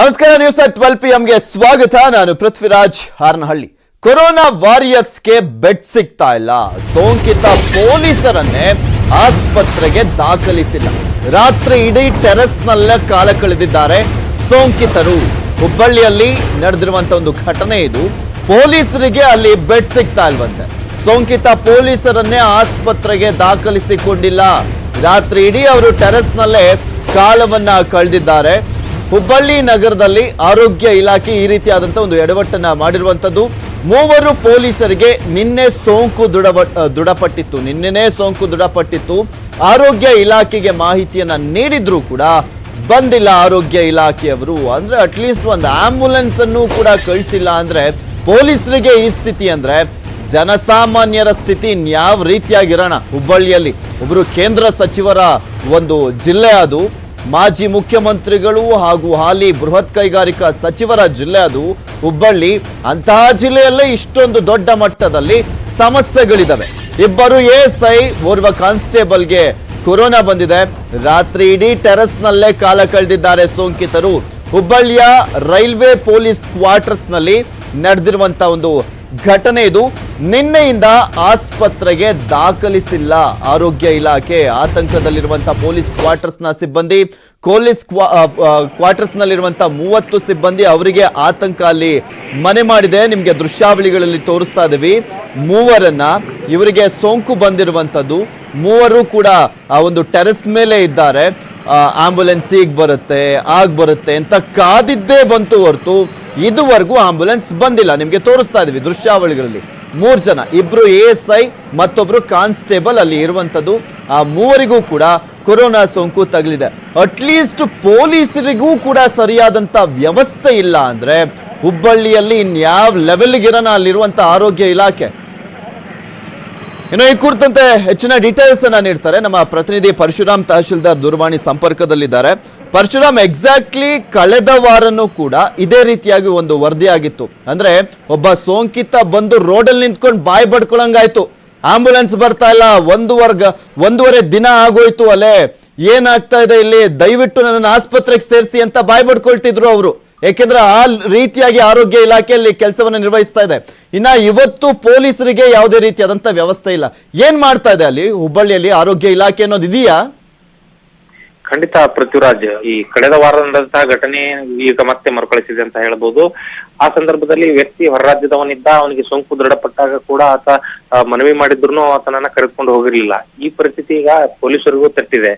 ನಮಸ್ಕಾರ news twelve P ಎಂಗೆ ಸ್ವಾಗತ. ನಾನು ಪೃಥ್ವಿರಾಜ್ ಹಾರನಹಳ್ಳಿ. ಕೊರೋನಾ ವಾರಿಯರ್ಸ್ಗೆ ಬೆಡ್ ಸಿಗ್ತಾ ಇಲ್ಲ. ಸೋಂಕಿತ ಪೊಲೀಸರನ್ನೇ ಆಸ್ಪತ್ರೆಗೆ ದಾಖಲಿಸಿಲ್ಲ. ರಾತ್ರಿ ಇಡೀ ಟೆರೆಸ್ನಲ್ಲೇ ಕಾಲ ಕಳೆದಿದ್ದಾರೆ ಸೋಂಕಿತರು. ಹುಬ್ಬಳ್ಳಿಯಲ್ಲಿ ನಡೆದಿರುವಂತ ಒಂದು ಘಟನೆ ಇದು. ಪೊಲೀಸರಿಗೆ ಅಲ್ಲಿ ಬೆಡ್ ಸಿಗ್ತಾ ಇಲ್ವಂತೆ. ಸೋಂಕಿತ ಪೊಲೀಸರನ್ನೇ ಆಸ್ಪತ್ರೆಗೆ ದಾಖಲಿಸಿಕೊಂಡಿಲ್ಲ. ರಾತ್ರಿ ಇಡೀ ಅವರು ಟೆರೆಸ್ನಲ್ಲೇ ಕಾಲವನ್ನ ಕಳೆದಿದ್ದಾರೆ. ಹುಬ್ಬಳ್ಳಿ ನಗರದಲ್ಲಿ ಆರೋಗ್ಯ ಇಲಾಖೆ ಈ ರೀತಿಯಾದಂತ ಒಂದು ಎಡವಟ್ಟನ್ನ ಮಾಡಿರುವಂತದ್ದು. ಮೂವರು ಪೊಲೀಸರಿಗೆ ನಿನ್ನೆ ಸೋಂಕು ದೃಢ ದೃಢಪಟ್ಟಿತ್ತು. ನಿನ್ನೆನೇ ಸೋಂಕು ದೃಢಪಟ್ಟಿತ್ತು. ಆರೋಗ್ಯ ಇಲಾಖೆಗೆ ಮಾಹಿತಿಯನ್ನ ನೀಡಿದ್ರೂ ಕೂಡ ಬಂದಿಲ್ಲ ಆರೋಗ್ಯ ಇಲಾಖೆಯವರು. ಅಂದ್ರೆ ಅಟ್ಲೀಸ್ಟ್ ಒಂದು ಆಂಬ್ಯುಲೆನ್ಸ್ ಅನ್ನು ಕೂಡ ಕಳಿಸಿಲ್ಲ ಅಂದ್ರೆ ಪೊಲೀಸರಿಗೆ ಈ ಸ್ಥಿತಿ ಅಂದ್ರೆ ಜನಸಾಮಾನ್ಯರ ಸ್ಥಿತಿ ಇನ್ಯಾವ ರೀತಿಯಾಗಿರೋಣ ಹುಬ್ಬಳ್ಳಿಯಲ್ಲಿ. ಒಬ್ಬರು ಕೇಂದ್ರ ಸಚಿವರ ಒಂದು ಜಿಲ್ಲೆ ಅದು. ಮಾಜಿ ಮುಖ್ಯಮಂತ್ರಿಗಳು ಹಾಗೂ ಹಾಲಿ ಬೃಹತ್ ಕೈಗಾರಿಕಾ ಸಚಿವರ ಜಿಲ್ಲೆ ಅದು. ಹುಬ್ಬಳ್ಳಿ, ಅಂತಹ ಜಿಲ್ಲೆಯಲ್ಲೇ ಇಷ್ಟೊಂದು ದೊಡ್ಡ ಮಟ್ಟದಲ್ಲಿ ಸಮಸ್ಯೆಗಳಿದ್ದಾವೆ ಇಬ್ಬರು ಎಎಸ್ಐ ಓರ್ವ ಕಾನ್ಸ್ಟೇಬಲ್ಗೆ ಕೊರೋನಾ ಬಂದಿದೆ. ರಾತ್ರಿ ಇಡೀ ಟೆರಸ್ನಲ್ಲೇ ಕಾಲ ಕಳೆದಿದ್ದಾರೆ ಸೋಂಕಿತರು. ಹುಬ್ಬಳ್ಳಿಯ ರೈಲ್ವೆ ಪೊಲೀಸ್ ಕ್ವಾರ್ಟರ್ಸ್ನಲ್ಲಿ ನಡೆದಿರುವಂತ ಒಂದು ಘಟನೆ ಇದು. ನಿನ್ನೆಯಿಂದ ಆಸ್ಪತ್ರೆಗೆ ದಾಖಲಿಸಿಲ್ಲ. ಆರೋಗ್ಯ ಇಲಾಖೆ ಆತಂಕದಲ್ಲಿರುವಂತಹ ಪೊಲೀಸ್ ಕ್ವಾರ್ಟರ್ಸ್ನ ಸಿಬ್ಬಂದಿ. ಪೊಲೀಸ್ ಕ್ವಾರ್ಟರ್ಸ್ ನಲ್ಲಿರುವಂತಹ ಮೂವತ್ತು ಸಿಬ್ಬಂದಿ ಅವರಿಗೆ ಆತಂಕ ಅಲ್ಲಿ ಮನೆ ಮಾಡಿದೆ. ನಿಮ್ಗೆ ದೃಶ್ಯಾವಳಿಗಳಲ್ಲಿ ತೋರಿಸ್ತಾ ಇದೀವಿ ಮೂವರನ್ನ ಇವರಿಗೆ ಸೋಂಕು ಬಂದಿರುವಂತದ್ದು. ಮೂವರು ಕೂಡ ಆ ಒಂದು ಟೆರೆಸ್ ಮೇಲೆ ಇದ್ದಾರೆ. ಆಂಬುಲೆನ್ಸ್ ಈಗ ಬರುತ್ತೆ, ಆಗ ಬರುತ್ತೆ ಅಂತ ಕಾದಿದ್ದೇ ಬಂತು ಹೊರತು ಇದುವರೆಗೂ ಆಂಬ್ಯುಲೆನ್ಸ್ ಬಂದಿಲ್ಲ. ನಿಮಗೆ ತೋರಿಸ್ತಾ ಇದೀವಿ ದೃಶ್ಯಾವಳಿಗಳಲ್ಲಿ. ಮೂರು ಜನ, ಇಬ್ರು ಎ ಎಸ್ ಐ, ಮತ್ತೊಬ್ರು ಕಾನ್ಸ್ಟೇಬಲ್ ಅಲ್ಲಿ ಇರುವಂತದ್ದು ಆ ಮೂವರಿಗೂ ಕೂಡ ಕೊರೋನಾ ಸೋಂಕು ತಗಲಿದೆ. ಅಟ್ಲೀಸ್ಟ್ ಪೊಲೀಸರಿಗೂ ಕೂಡ ಸರಿಯಾದಂತ ವ್ಯವಸ್ಥೆ ಇಲ್ಲ ಅಂದ್ರೆ ಹುಬ್ಬಳ್ಳಿಯಲ್ಲಿ ಇನ್ಯಾವ ಲೆವೆಲ್ಗಿರೋಣ ಅಲ್ಲಿರುವಂತ ಆರೋಗ್ಯ ಇಲಾಖೆ ಇನ್ನು ಈ ಕುರಿತಂತೆ ಹೆಚ್ಚಿನ ಡೀಟೇಲ್ಸ್ ಅನ್ನ ನೀಡ್ತಾರೆ. ನಮ್ಮ ಪ್ರತಿನಿಧಿ ಪರಶುರಾಮ್ ತಹಶೀಲ್ದಾರ್ ದೂರವಾಣಿ ಸಂಪರ್ಕದಲ್ಲಿದ್ದಾರೆ. ಪರಶುರಾಮ್ ಎಕ್ಸಾಕ್ಟ್ಲಿ ಕಳೆದ ವಾರನೂ ಕೂಡ ಇದೇ ರೀತಿಯಾಗಿ ಒಂದು ವರದಿ ಆಗಿತ್ತು ಅಂದ್ರೆ ಒಬ್ಬ ಸೋಂಕಿತ ಬಂದು ರೋಡಲ್ಲಿ ನಿಂತ್ಕೊಂಡು ಬಾಯಿ ಬಡ್ಕೊಳಂಗಾಯ್ತು. ಆಂಬುಲೆನ್ಸ್ ಬರ್ತಾ ಇಲ್ಲ. ಒಂದು ವರ್ಗ, ಒಂದೂವರೆ ದಿನ ಆಗೋಯ್ತು ಅಲ್ಲೇ ಏನಾಗ್ತಾ ಇದೆ ಇಲ್ಲಿ? ದಯವಿಟ್ಟು ನನ್ನ ಆಸ್ಪತ್ರೆಗೆ ಸೇರಿಸಿ ಅಂತ ಬಾಯಿ ಬಡ್ಕೊಳ್ತಿದ್ರು ಅವರು. ಯಾಕೆಂದ್ರೆ ಆ ರೀತಿಯಾಗಿ ಆರೋಗ್ಯ ಇಲಾಖೆಯಲ್ಲಿ ಕೆಲಸವನ್ನು ನಿರ್ವಹಿಸ್ತಾ ಇದೆ. ಇನ್ನ ಇವತ್ತು ಪೊಲೀಸರಿಗೆ ಯಾವುದೇ ರೀತಿಯಾದಂತ ವ್ಯವಸ್ಥೆ ಇಲ್ಲ. ಏನ್ ಮಾಡ್ತಾ ಇದೆ ಅಲ್ಲಿ, ಹುಬ್ಬಳ್ಳಿಯಲ್ಲಿ ಆರೋಗ್ಯ ಇಲಾಖೆ ಅನ್ನೋದು ಇದೆಯಾ? ಖಂಡಿತ ಪೃಥ್ವಿರಾಜ್, ಈ ಕಳೆದ ವಾರದಂತಹ ಘಟನೆ ಈಗ ಮತ್ತೆ ಮರುಕಳಿಸಿದೆ ಅಂತ ಹೇಳ್ಬೋದು. ಆ ಸಂದರ್ಭದಲ್ಲಿ ವ್ಯಕ್ತಿ ಹೊರರಾಜ್ಯದವನಿದ್ದ, ಅವನಿಗೆ ಸೋಂಕು ದೃಢಪಟ್ಟಾಗ ಕೂಡ ಆತ ಮನವಿ ಮಾಡಿದ್ರು ಆತನನ್ನ ಕರೆದುಕೊಂಡು ಹೋಗಿರ್ಲಿಲ್ಲ. ಈ ಪರಿಸ್ಥಿತಿ ಈಗ ಪೊಲೀಸರಿಗೂ ತಟ್ಟಿದೆ.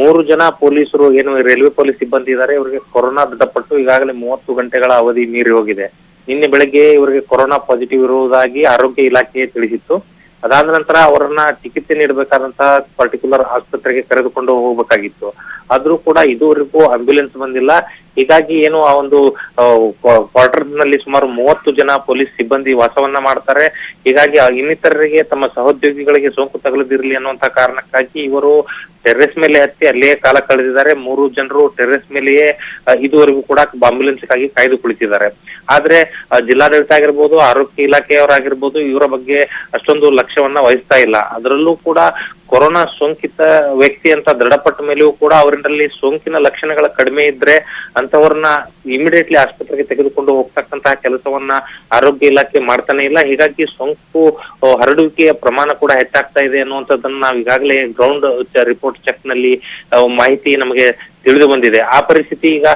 ಮೂರು ಜನ ಪೊಲೀಸರು, ಏನು ರೈಲ್ವೆ ಪೊಲೀಸ್ ಸಿಬ್ಬಂದಿ ಇದ್ದಾರೆ ಇವರಿಗೆ ಕೊರೋನಾ ದೃಢಪಟ್ಟು ಈಗಾಗಲೇ ಮೂವತ್ತು ಗಂಟೆಗಳ ಅವಧಿ ಮೀರಿ ಹೋಗಿದೆ. ನಿನ್ನೆ ಬೆಳಗ್ಗೆ ಇವರಿಗೆ ಕೊರೋನಾ ಪಾಸಿಟಿವ್ ಇರುವುದಾಗಿ ಆರೋಗ್ಯ ಇಲಾಖೆ ತಿಳಿಸಿತ್ತು. ಅದಾದ ನಂತರ ಅವರನ್ನ ಚಿಕಿತ್ಸೆ ನೀಡಬೇಕಾದಂತಹ ಪರ್ಟಿಕ್ಯುಲರ್ ಆಸ್ಪತ್ರೆಗೆ ಕರೆದುಕೊಂಡು ಹೋಗಬೇಕಾಗಿತ್ತು. ಆದ್ರೂ ಕೂಡ ಇದುವರೆಗೂ ಆಂಬ್ಯುಲೆನ್ಸ್ ಬಂದಿಲ್ಲ. ಹೀಗಾಗಿ ಏನು ಆ ಒಂದು ಕ್ವಾರ್ಟರ್ನಲ್ಲಿ ಸುಮಾರು ಮೂವತ್ತು ಜನ ಪೊಲೀಸ್ ಸಿಬ್ಬಂದಿ ವಾಸವನ್ನ ಮಾಡ್ತಾರೆ. ಹೀಗಾಗಿ ಇನ್ನಿತರರಿಗೆ ತಮ್ಮ ಸಹೋದ್ಯೋಗಿಗಳಿಗೆ ಸೋಂಕು ತಗಲದಿರಲಿ ಅನ್ನುವಂತ ಕಾರಣಕ್ಕಾಗಿ ಇವರು ಟೆರ್ರೆಸ್ ಮೇಲೆ ಹತ್ತಿ ಅಲ್ಲಿಯೇ ಕಾಲ ಕಳೆದಿದ್ದಾರೆ. ಮೂರು ಜನರು ಟೆರ್ರೆಸ್ ಮೇಲೆಯೇ ಇದುವರೆಗೂ ಕೂಡ ಆಂಬ್ಯುಲೆನ್ಸ್ಗಾಗಿ ಕಾಯ್ದು ಕುಳಿತಿದ್ದಾರೆ. ಆದ್ರೆ ಜಿಲ್ಲಾಡಳಿತ ಆಗಿರ್ಬೋದು, ಆರೋಗ್ಯ ಇಲಾಖೆಯವರಾಗಿರ್ಬೋದು, ಇವರ ಬಗ್ಗೆ ಅಷ್ಟೊಂದು ಲಕ್ಷ್ಯವನ್ನ ವಹಿಸ್ತಾ ಇಲ್ಲ. ಅದರಲ್ಲೂ ಕೂಡ ಕೊರೋನಾ ಸೋಂಕಿತ ವ್ಯಕ್ತಿ ಅಂತ ದೃಢಪಟ್ಟ ಮೇಲೆಯೂ ಕೂಡ ಅವರಲ್ಲಿ ಸೋಂಕಿನ ಲಕ್ಷಣಗಳ ಕಡಿಮೆ ಇದ್ರೆ ಅಂತವರನ್ನ ಇಮಿಡಿಯೇಟ್ಲಿ ಆಸ್ಪತ್ರೆಗೆ ತೆಗೆದುಕೊಂಡು ಹೋಗ್ತಕ್ಕಂತಹ ಕೆಲಸವನ್ನ ಆರೋಗ್ಯ ಇಲಾಖೆ ಮಾಡ್ತಾನೆ ಇಲ್ಲ. ಹೀಗಾಗಿ ಸೋಂಕು ಹರಡುವಿಕೆಯ ಪ್ರಮಾಣ ಕೂಡ ಹೆಚ್ಚಾಗ್ತಾ ಇದೆ ಅನ್ನುವಂಥದ್ದನ್ನ ನಾವು ಈಗಾಗಲೇ ಗ್ರೌಂಡ್ ರಿಪೋರ್ಟ್ ಚೆಕ್ನಲ್ಲಿ ಮಾಹಿತಿ ನಮಗೆ ತಿಳಿದು ಬಂದಿದೆ ಆ ಪರಿಸ್ಥಿತಿ ಈಗ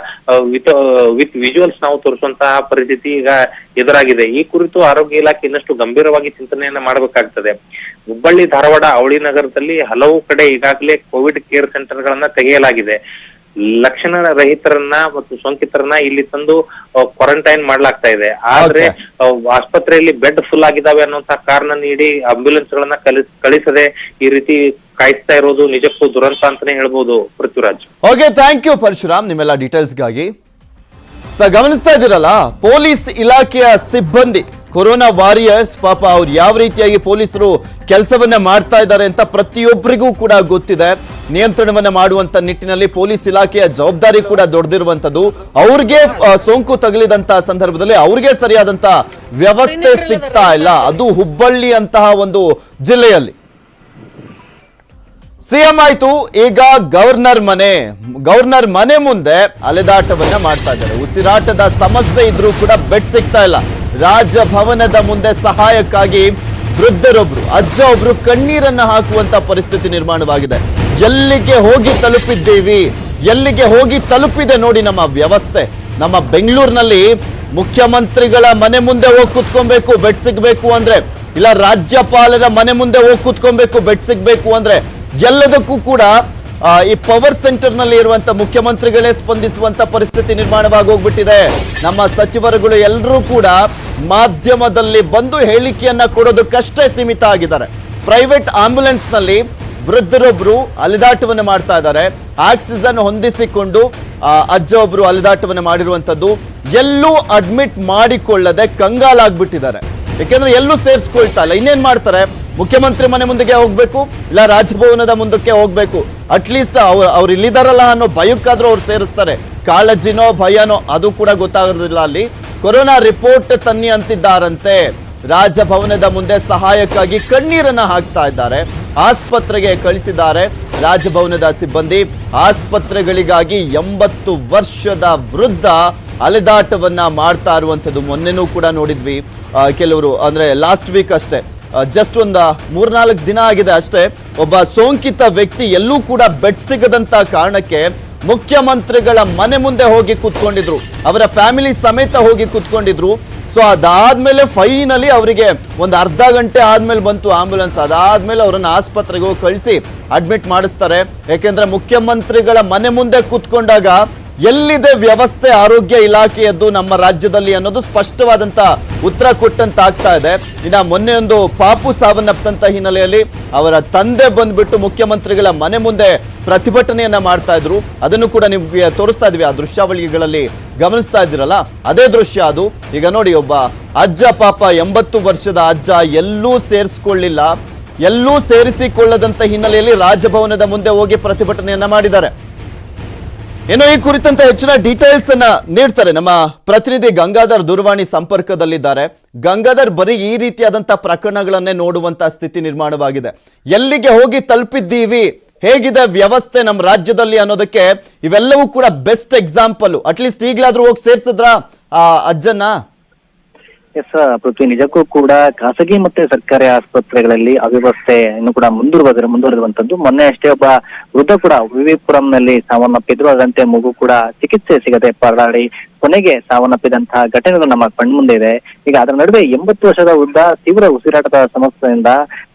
ವಿತ್ ವಿತ್ ವಿಜುವಲ್ಸ್ ನಾವು ತೋರಿಸುವಂತಹ ಪರಿಸ್ಥಿತಿ ಈಗ ಎದುರಾಗಿದೆ. ಈ ಕುರಿತು ಆರೋಗ್ಯ ಇಲಾಖೆ ಇನ್ನಷ್ಟು ಗಂಭೀರವಾಗಿ ಚಿಂತನೆಯನ್ನ ಮಾಡಬೇಕಾಗ್ತದೆ. ಹುಬ್ಬಳ್ಳಿ, ಧಾರವಾಡ, ಅವಳಿ ನಗರದಲ್ಲಿ ಹಲವು ಕಡೆ ಈಗಾಗಲೇ ಕೋವಿಡ್ ಕೇರ್ ಸೆಂಟರ್ಗಳನ್ನ ತೆಗೆಯಲಾಗಿದೆ. ಲಕ್ಷಣ ರಹಿತರನ್ನ ಮತ್ತು ಸೋಂಕಿತರನ್ನ ಇಲ್ಲಿ ತಂದು ಕ್ವಾರಂಟೈನ್ ಮಾಡ್ಲಾಗ್ತಾ ಇದೆ. ಆದ್ರೆ ಆಸ್ಪತ್ರೆಯಲ್ಲಿ ಬೆಡ್ ಫುಲ್ ಆಗಿದಾವೆ ಅನ್ನುವಂತ ಕಾರಣ ನೀಡಿ ಆಂಬ್ಯುಲೆನ್ಸ್ ಗಳನ್ನ ಕಲಿಸ್ ಕಳಿಸದೆ ಈ ರೀತಿ ಕಾಯಿಸ್ತಾ ಇರೋದು ನಿಜಕ್ಕೂ ದುರಂತ ಅಂತಾನೆ ಹೇಳ್ಬೋದು Prithviraj. Okay thank you Parashuram. ನಿಮ್ಮೆಲ್ಲ ಡೀಟೇಲ್ಸ್ಗಾಗಿ ಸರ್ ಗಮನಿಸ್ತಾ ಇದ್ದೀರಲ್ಲ ಪೊಲೀಸ್ ಇಲಾಖೆಯ ಸಿಬ್ಬಂದಿ ಕೊರೋನಾ ವಾರಿಯರ್ಸ್ ಪಾಪ ಅವ್ರು ಯಾವ ರೀತಿಯಾಗಿ ಪೊಲೀಸರು ಕೆಲಸವನ್ನ ಮಾಡ್ತಾ ಇದ್ದಾರೆ ಅಂತ ಪ್ರತಿಯೊಬ್ಬರಿಗೂ ಕೂಡ ಗೊತ್ತಿದೆ. ನಿಯಂತ್ರಣವನ್ನ ಮಾಡುವಂತ ನಿಟ್ಟಿನಲ್ಲಿ ಪೊಲೀಸ್ ಇಲಾಖೆಯ ಜವಾಬ್ದಾರಿ ಕೂಡ ದೊಡ್ಡದಿರುವಂತದ್ದು ಅವ್ರಿಗೆ ಸೋಂಕು ತಗಲಿದಂತಹ ಸಂದರ್ಭದಲ್ಲಿ ಅವ್ರಿಗೆ ಸರಿಯಾದಂತ ವ್ಯವಸ್ಥೆ ಸಿಗ್ತಾ ಇಲ್ಲ. ಅದು ಹುಬ್ಬಳ್ಳಿ ಅಂತಹ ಒಂದು ಜಿಲ್ಲೆಯಲ್ಲಿ. ಸಿಎಂ ಆಯ್ತು ಈಗ ಗವರ್ನರ್ ಮನೆ. ಗವರ್ನರ್ ಮನೆ ಮುಂದೆ ಅಲೆದಾಟವನ್ನ ಮಾಡ್ತಾ ಇದ್ದಾರೆ. ಉಸಿರಾಟದ ಸಮಸ್ಯೆ ಇದ್ರೂ ಕೂಡ ಬೆಡ್ ಸಿಗ್ತಾ ಇಲ್ಲ. ರಾಜಭವನದ ಮುಂದೆ ಸಹಾಯಕ್ಕಾಗಿ ವೃದ್ಧರೊಬ್ರು, ಅಜ್ಜ ಒಬ್ರು ಕಣ್ಣೀರನ್ನ ಹಾಕುವಂತ ಪರಿಸ್ಥಿತಿ ನಿರ್ಮಾಣವಾಗಿದೆ. ಎಲ್ಲಿಗೆ ಹೋಗಿ ತಲುಪಿದ್ದೀವಿ? ಎಲ್ಲಿಗೆ ಹೋಗಿ ತಲುಪಿದೆ ನೋಡಿ ನಮ್ಮ ವ್ಯವಸ್ಥೆ. ನಮ್ಮ ಬೆಂಗಳೂರಿನಲ್ಲಿ ಮುಖ್ಯಮಂತ್ರಿಗಳ ಮನೆ ಮುಂದೆ ಹೋಗಿ ಕುತ್ಕೊಬೇಕು, ಬೆಡ್ ಸಿಗ್ಬೇಕು ಅಂದ್ರೆ, ಇಲ್ಲ ರಾಜ್ಯಪಾಲರ ಮನೆ ಮುಂದೆ ಹೋಗಿ ಕುತ್ಕೊಬೇಕು, ಬೆಡ್ ಸಿಗ್ಬೇಕು ಅಂದ್ರೆ, ಎಲ್ಲದಕ್ಕೂ ಕೂಡ ಈ ಪವರ್ ಸೆಂಟರ್ನಲ್ಲಿ ಇರುವಂತ ಮುಖ್ಯಮಂತ್ರಿಗಳೇ ಸ್ಪಂದಿಸುವಂತ ಪರಿಸ್ಥಿತಿ ನಿರ್ಮಾಣವಾಗಿ ಹೋಗ್ಬಿಟ್ಟಿದೆ. ನಮ್ಮ ಸಚಿವರುಗಳು ಎಲ್ಲರೂ ಕೂಡ ಮಾಧ್ಯಮದಲ್ಲಿ ಬಂದು ಹೇಳಿಕೆಯನ್ನ ಕೊಡೋದಕ್ಕಷ್ಟೇ ಸೀಮಿತ ಆಗಿದ್ದಾರೆ. ಪ್ರೈವೇಟ್ ಆಂಬ್ಯುಲೆನ್ಸ್ನಲ್ಲಿ ವೃದ್ಧರೊಬ್ರು ಅಲಿದಾಟವನ್ನು ಮಾಡ್ತಾ ಇದ್ದಾರೆ. ಆಕ್ಸಿಜನ್ ಹೊಂದಿಸಿಕೊಂಡು ಅಜ್ಜ ಒಬ್ರು ಅಲಿದಾಟವನ್ನು ಮಾಡಿರುವಂತದ್ದು ಎಲ್ಲೂ ಅಡ್ಮಿಟ್ ಮಾಡಿಕೊಳ್ಳದೆ ಕಂಗಾಲಾಗ್ಬಿಟ್ಟಿದ್ದಾರೆ. ಯಾಕೆಂದ್ರೆ ಎಲ್ಲೂ ಸೇರಿಸ್ಕೊಳ್ತಾ ಇಲ್ಲ. ಇನ್ನೇನ್ ಮಾಡ್ತಾರೆ? ಮುಖ್ಯಮಂತ್ರಿ ಮನೆ ಮುಂದಕ್ಕೆ ಹೋಗ್ಬೇಕು, ಇಲ್ಲ ರಾಜಭವನದ ಮುಂದಕ್ಕೆ ಹೋಗ್ಬೇಕು. ಅಟ್ಲೀಸ್ಟ್ ಅವ್ರು ಅವ್ರು ಇಲ್ಲಿದಾರಲ್ಲ ಅನ್ನೋ ಭಯಕ್ಕಾದ್ರೂ ಅವ್ರು ಸೇರಿಸ್ತಾರೆ. ಕಾಳಜಿನೋ, ಭಯನೋ, ಅದು ಕೂಡ ಗೊತ್ತಾಗೋದಿಲ್ಲ ಅಲ್ಲಿ. ಕೊರೋನಾ ರಿಪೋರ್ಟ್ ತನ್ನಿ ಅಂತಿದ್ದಾರಂತೆ. ರಾಜಭವನದ ಮುಂದೆ ಸಹಾಯಕ್ಕಾಗಿ ಕಣ್ಣೀರನ್ನ ಹಾಕ್ತಾ ಇದ್ದಾರೆ. ಆಸ್ಪತ್ರೆಗೆ ಕಳಿಸಿದ್ದಾರೆ ರಾಜಭವನದ ಸಿಬ್ಬಂದಿ. ಆಸ್ಪತ್ರೆಗಳಿಗಾಗಿ ಎಂಬತ್ತು ವರ್ಷದ ವೃದ್ಧ ಅಲೆದಾಟವನ್ನ ಮಾಡ್ತಾ ಇರುವಂಥದ್ದು. ಮೊನ್ನೆನೂ ಕೂಡ ನೋಡಿದ್ವಿ. ಕೆಲವರು ಅಂದ್ರೆ ಲಾಸ್ಟ್ ವೀಕ್ ಅಷ್ಟೇ. ಜಸ್ಟ್ ಒಂದು ಮೂರ್ನಾಲ್ಕು ದಿನ ಆಗಿದೆ ಅಷ್ಟೇ. ಒಬ್ಬ ಸೋಂಕಿತ ವ್ಯಕ್ತಿ ಎಲ್ಲೂ ಕೂಡ ಬೆಡ್ ಸಿಗದಂತ ಕಾರಣಕ್ಕೆ ಮುಖ್ಯಮಂತ್ರಿಗಳ ಮನೆ ಮುಂದೆ ಹೋಗಿ ಕೂತ್ಕೊಂಡಿದ್ರು, ಅವರ ಫ್ಯಾಮಿಲಿ ಸಮೇತ ಹೋಗಿ ಕೂತ್ಕೊಂಡಿದ್ರು. ಸೊ ಅದಾದ್ಮೇಲೆ ಫೈನಲಿ ಅವರಿಗೆ ಒಂದು ಅರ್ಧ ಗಂಟೆ ಆದ್ಮೇಲೆ ಬಂತು ಆಂಬ್ಯುಲೆನ್ಸ್ ಅದಾದ್ಮೇಲೆ ಅವರನ್ನು ಆಸ್ಪತ್ರೆಗೆ ಹೋಗಿ ಕಳಿಸಿ ಅಡ್ಮಿಟ್ ಮಾಡಿಸ್ತಾರೆ. ಯಾಕೆಂದ್ರೆ ಮುಖ್ಯಮಂತ್ರಿಗಳ ಮನೆ ಮುಂದೆ ಕೂತ್ಕೊಂಡಾಗ ಎಲ್ಲಿದೆ ವ್ಯವಸ್ಥೆ ಆರೋಗ್ಯ ಇಲಾಖೆಯದ್ದು ನಮ್ಮ ರಾಜ್ಯದಲ್ಲಿ ಅನ್ನೋದು ಸ್ಪಷ್ಟವಾದಂತ ಉತ್ತರ ಕೊಟ್ಟಂತ ಆಗ್ತಾ ಇದೆ. ಇನ್ನ ಮೊನ್ನೆ ಒಂದು ಪಾಪು ಸಾವನ್ನಪ್ಪಂತ ಹಿನ್ನೆಲೆಯಲ್ಲಿ ಅವರ ತಂದೆ ಬಂದ್ಬಿಟ್ಟು ಮುಖ್ಯಮಂತ್ರಿಗಳ ಮನೆ ಮುಂದೆ ಪ್ರತಿಭಟನೆಯನ್ನ ಮಾಡ್ತಾ ಇದ್ರು. ಅದನ್ನು ಕೂಡ ನಿಮ್ಗೆ ತೋರಿಸ್ತಾ ಇದ್ವಿ. ಆ ದೃಶ್ಯಾವಳಿಗಳಲ್ಲಿ ಗಮನಿಸ್ತಾ ಇದ್ದೀರಲ್ಲ? ಅದೇ ದೃಶ್ಯ ಅದು. ಈಗ ನೋಡಿ, ಒಬ್ಬ ಅಜ್ಜ ಪಾಪ ಎಂಬತ್ತು ವರ್ಷದ ಅಜ್ಜ ಎಲ್ಲೂ ಸೇರಿಸ್ಕೊಳ್ಳಿಲ್ಲ. ಎಲ್ಲೂ ಸೇರಿಸಿಕೊಳ್ಳದಂತ ಹಿನ್ನೆಲೆಯಲ್ಲಿ ರಾಜಭವನದ ಮುಂದೆ ಹೋಗಿ ಪ್ರತಿಭಟನೆಯನ್ನ ಮಾಡಿದ್ದಾರೆ. ಏನೋ ಈ ಕುರಿತಂತೆ ಹೆಚ್ಚಿನ ಡೀಟೇಲ್ಸ್ ಅನ್ನ ನೀಡ್ತಾರೆ. ನಮ್ಮ ಪ್ರತಿನಿಧಿ ಗಂಗಾಧರ್ ದೂರವಾಣಿ ಸಂಪರ್ಕದಲ್ಲಿದ್ದಾರೆ. ಗಂಗಾಧರ್, ಬರೀ ಈ ರೀತಿಯಾದಂತಹ ಪ್ರಕರಣಗಳನ್ನೇ ನೋಡುವಂತಹ ಸ್ಥಿತಿ ನಿರ್ಮಾಣವಾಗಿದೆ. ಎಲ್ಲಿಗೆ ಹೋಗಿ ತಲುಪಿದ್ದೀವಿ? ಹೇಗಿದೆ ವ್ಯವಸ್ಥೆ ನಮ್ಮ ರಾಜ್ಯದಲ್ಲಿ ಅನ್ನೋದಕ್ಕೆ ಇವೆಲ್ಲವೂ ಕೂಡ ಬೆಸ್ಟ್ ಎಕ್ಸಾಂಪಲ್ ಅಟ್ಲೀಸ್ಟ್ ಈಗಲಾದ್ರೂ ಹೋಗಿ ಸೇರ್ಸಿದ್ರ, ಆ ಅಜ್ಜನ್ನ? ಎಸ್, ಪೃಥ್ವಿ, ನಿಜಕ್ಕೂ ಕೂಡ ಖಾಸಗಿ ಮತ್ತೆ ಸರ್ಕಾರಿ ಆಸ್ಪತ್ರೆಗಳಲ್ಲಿ ಅವ್ಯವಸ್ಥೆ ಇನ್ನು ಕೂಡ ಮುಂದುವರೆದ ಮುಂದುವರೆದಿರುವಂತದ್ದು. ಮೊನ್ನೆ ಅಷ್ಟೇ ಒಬ್ಬ ವೃದ್ಧ ಕೂಡ ವಿವಿಪುರಂನಲ್ಲಿ ಸಾವನ್ನಪ್ಪಿದ್ರು. ಅದರಂತೆ ಮಗು ಕೂಡ ಚಿಕಿತ್ಸೆ ಸಿಗದೆ ಪರದಾಡಿ ಕೊನೆಗೆ ಸಾವನ್ನಪ್ಪಿದಂತಹ ಘಟನೆಗಳು ನಮ್ಮ ಕಣ್ಮುಂದೆ ಇದೆ. ಈಗ ಅದರ ನಡುವೆ ಎಂಬತ್ತು ವರ್ಷದ ಉದ್ದ ತೀವ್ರ ಉಸಿರಾಟದ ಸಮಸ್ಯೆಯಿಂದ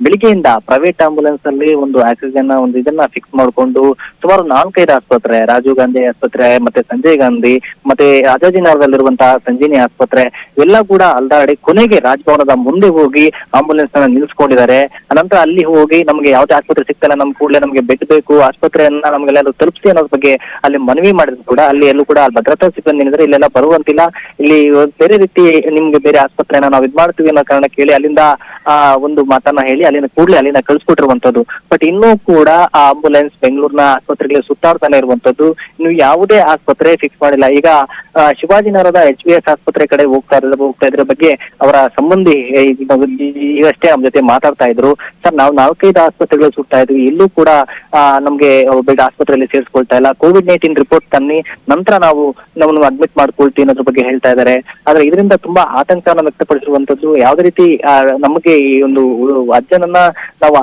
ಬೆಳಿಗ್ಗೆಯಿಂದ ಪ್ರೈವೇಟ್ ಆಂಬುಲೆನ್ಸ್ ಅಲ್ಲಿ ಒಂದು ಆಕ್ಸಿಜನ್ ಒಂದು ಇದನ್ನ ಫಿಕ್ಸ್ ಮಾಡಿಕೊಂಡು ಸುಮಾರು ನಾಲ್ಕೈದು ಆಸ್ಪತ್ರೆ, ರಾಜೀವ್ ಗಾಂಧಿ ಆಸ್ಪತ್ರೆ ಮತ್ತೆ ಸಂಜಯ್ ಗಾಂಧಿ ಮತ್ತೆ ರಾಜಾಜಿನಗರದಲ್ಲಿರುವಂತಹ ಸಂಜೀನಿ ಆಸ್ಪತ್ರೆ ಎಲ್ಲ ಕೂಡ ಅಲ್ದಾಡಿ ಕೊನೆಗೆ ರಾಜಭವನದ ಮುಂದೆ ಹೋಗಿ ಆಂಬುಲೆನ್ಸ್ ಅನ್ನ ನಿಲ್ಲಿಸ್ಕೊಂಡಿದ್ದಾರೆ ಅನಂತರ ಅಲ್ಲಿ ಹೋಗಿ ನಮಗೆ ಯಾವುದೇ ಆಸ್ಪತ್ರೆ ಸಿಗ್ತಲ್ಲ ನಮ್ ಕೂಡಲೇ ನಮಗೆ ಬೆಡ್ ಬೇಕು, ಆಸ್ಪತ್ರೆಯನ್ನ ನಮಗೆಲ್ಲ ತಲುಪಿಸಿ ಅನ್ನೋದ್ರ ಬಗ್ಗೆ ಅಲ್ಲಿ ಮನವಿ ಮಾಡಿದ್ರು ಕೂಡ, ಅಲ್ಲಿ ಎಲ್ಲೂ ಕೂಡ ಭದ್ರತಾ ಸಿಬ್ಬಂದಿ ಇಲ್ಲೆಲ್ಲ ಬರುವಂತಿಲ್ಲ. ಇಲ್ಲಿ ಬೇರೆ ರೀತಿ ನಿಮ್ಗೆ ಬೇರೆ ಆಸ್ಪತ್ರೆನ ನಾವು ಇದ್ ಮಾಡ್ತೀವಿ ಅನ್ನೋ ಕಾರಣ ಕೇಳಿ ಅಲ್ಲಿಂದ, ಆ, ಒಂದು ಮಾತನ್ನ ಹೇಳಿ ಅಲ್ಲಿಂದ ಕೂಡಲೇ ಅಲ್ಲಿಂದ ಕಳಿಸ್ಕೊಟ್ಟಿರುವಂತದ್ದು. ಬಟ್ ಇನ್ನೂ ಕೂಡ ಆ ಆಂಬುಲೆನ್ಸ್ ಬೆಂಗಳೂರಿನ ಆಸ್ಪತ್ರೆಗಳಿಗೆ ಸುತ್ತಾಡ್ತಾನೆ ಇರುವಂತದ್ದು. ಇನ್ನು ಯಾವುದೇ ಆಸ್ಪತ್ರೆ ಫಿಕ್ಸ್ ಮಾಡಿಲ್ಲ. ಈಗ ಶಿವಾಜಿನಗರದ ಎಚ್ ಬಿ ಎಸ್ ಆಸ್ಪತ್ರೆ ಕಡೆ ಹೋಗ್ತಾ ಇದ್ರ ಹೋಗ್ತಾ ಇದ್ರ ಬಗ್ಗೆ ಅವರ ಸಂಬಂಧಿ ಇವಷ್ಟೇ ನಮ್ಮ ಜೊತೆ ಮಾತಾಡ್ತಾ ಇದ್ರು. ಸರ್, ನಾವು ನಾಲ್ಕೈದು ಆಸ್ಪತ್ರೆಗಳು ಸುತ್ತಾ ಇದ್ವಿ. ಇಲ್ಲೂ ಕೂಡ ನಮ್ಗೆ ಬೆಡ್ ಆಸ್ಪತ್ರೆಯಲ್ಲಿ ಸೇರಿಸ್ಕೊಳ್ತಾ ಇಲ್ಲ. ಕೋವಿಡ್ ನೈನ್ಟೀನ್ ರಿಪೋರ್ಟ್ ತನ್ನಿ. ನಂತರ ನಾವು ನಮ್ಮನ್ನು ಅಡ್ಮಿಟ್ ಮಾಡ್ಕೊಳ್ತೀವಿ ಅನ್ನೋದ್ರ ಬಗ್ಗೆ ಹೇಳ್ತಾ ಇದ್ದಾರೆ. ಆದ್ರೆ ಇದರಿಂದ ತುಂಬಾ ಆತಂಕವನ್ನು ವ್ಯಕ್ತಪಡಿಸಿರುವಂತದ್ದು ಯಾವುದೇ ರೀತಿ ನಮಗೆ ಈ ಒಂದು ಅಜ್ಜನನ್ನ ನಾವು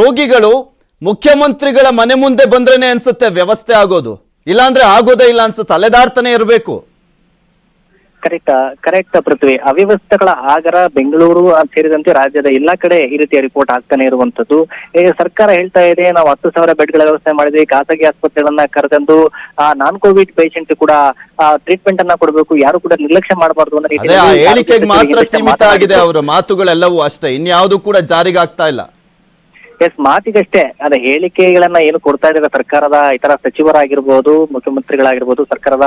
ರೋಗಿಗಳು ಮುಖ್ಯಮಂತ್ರಿಗಳ ಮನೆ ಮುಂದೆ ಬಂದ್ರೇನೆ ಅನ್ಸುತ್ತೆ ವ್ಯವಸ್ಥೆ ಆಗೋದು. ಇಲ್ಲಾಂದ್ರೆ ಆಗೋದೇ ಇಲ್ಲ ಅನ್ಸುತ್ತೆ. ಅಲೆದಾಡ್ತಾನೆ ಇರಬೇಕು. ಕರೆಕ್ಟ್ ಕರೆಕ್ಟ್ ಪೃಥ್ವಿ ಅವ್ಯವಸ್ಥೆಗಳ ಆಗರ ಬೆಂಗಳೂರು ಸೇರಿದಂತೆ ರಾಜ್ಯದ ಎಲ್ಲಾ ಕಡೆ ಈ ರೀತಿಯ ರಿಪೋರ್ಟ್ ಆಗ್ತಾನೆ ಇರುವಂತದ್ದು. ಈಗ ಸರ್ಕಾರ ಹೇಳ್ತಾ ಇದೆ ನಾವು ಹತ್ತು ಸಾವಿರ ಬೆಡ್ಗಳ ವ್ಯವಸ್ಥೆ ಮಾಡಿದ್ವಿ ಖಾಸಗಿ ಆಸ್ಪತ್ರೆಗಳನ್ನ ಕರೆದಂದು ಆ ನಾನ್ ಕೋವಿಡ್ ಪೇಷಂಟ್ ಕೂಡ ಟ್ರೀಟ್ಮೆಂಟ್ ಅನ್ನ ಕೊಡಬೇಕು ಯಾರು ಕೂಡ ನಿರ್ಲಕ್ಷ್ಯ ಮಾಡಬಾರ್ದು ಅನ್ನೋ ಮಾತ್ರ ಸೀಮಿತ ಆಗಿದೆ ಅವರ ಮಾತುಗಳೆಲ್ಲವೂ ಅಷ್ಟೇ ಇನ್ಯಾವುದು ಕೂಡ ಜಾರಿಗಾಗ್ತಾ ಇಲ್ಲ. ಎಸ್ ಮಾತಿಗಷ್ಟೇ ಅದ ಹೇಳಿಕೆಗಳನ್ನ ಏನು ಕೊಡ್ತಾ ಇದ್ದಾರೆ ಸರ್ಕಾರದ ಇತರ ಸಚಿವರಾಗಿರ್ಬೋದು ಮುಖ್ಯಮಂತ್ರಿಗಳಾಗಿರ್ಬೋದು ಸರ್ಕಾರದ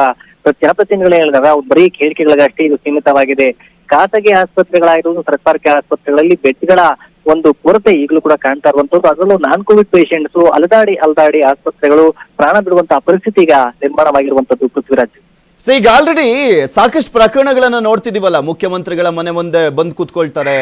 ಜನಪ್ರತಿನಿಧಿಗಳು ಹೇಳಿದಾಗ ಅವ್ರು ಬರೀ ಹೇಳಿಕೆಗಳಿಗಷ್ಟೇ ಇದು ಸೀಮಿತವಾಗಿದೆ. ಖಾಸಗಿ ಆಸ್ಪತ್ರೆಗಳಾಗಿರ್ಬೋದು ಸರ್ಕಾರಿ ಆಸ್ಪತ್ರೆಗಳಲ್ಲಿ ಬೆಡ್ಗಳ ಒಂದು ಕೊರತೆ ಈಗಲೂ ಕೂಡ ಕಾಣ್ತಾ ಇರುವಂತದ್ದು ಅದರಲ್ಲೂ ನಾನ್ ಕೋವಿಡ್ ಪೇಷಂಟ್ಸ್ ಅಲದಾಡಿ ಅಲದಾಡಿ ಆಸ್ಪತ್ರೆಗಳು ಪ್ರಾಣ ಬಿಡುವಂತಹ ಪರಿಸ್ಥಿತಿ ಈಗ ನಿರ್ಮಾಣವಾಗಿರುವಂತದ್ದು ಪೃಥ್ವಿರಾಜ್. ಸೊ ಈಗ ಆಲ್ರೆಡಿ ಸಾಕಷ್ಟು ಪ್ರಕರಣಗಳನ್ನ ನೋಡ್ತಿದೀವಲ್ಲ ಮುಖ್ಯಮಂತ್ರಿಗಳ ಮನೆ ಮುಂದೆ ಬಂದು ಕೂತ್ಕೊಳ್ತಾರೆ,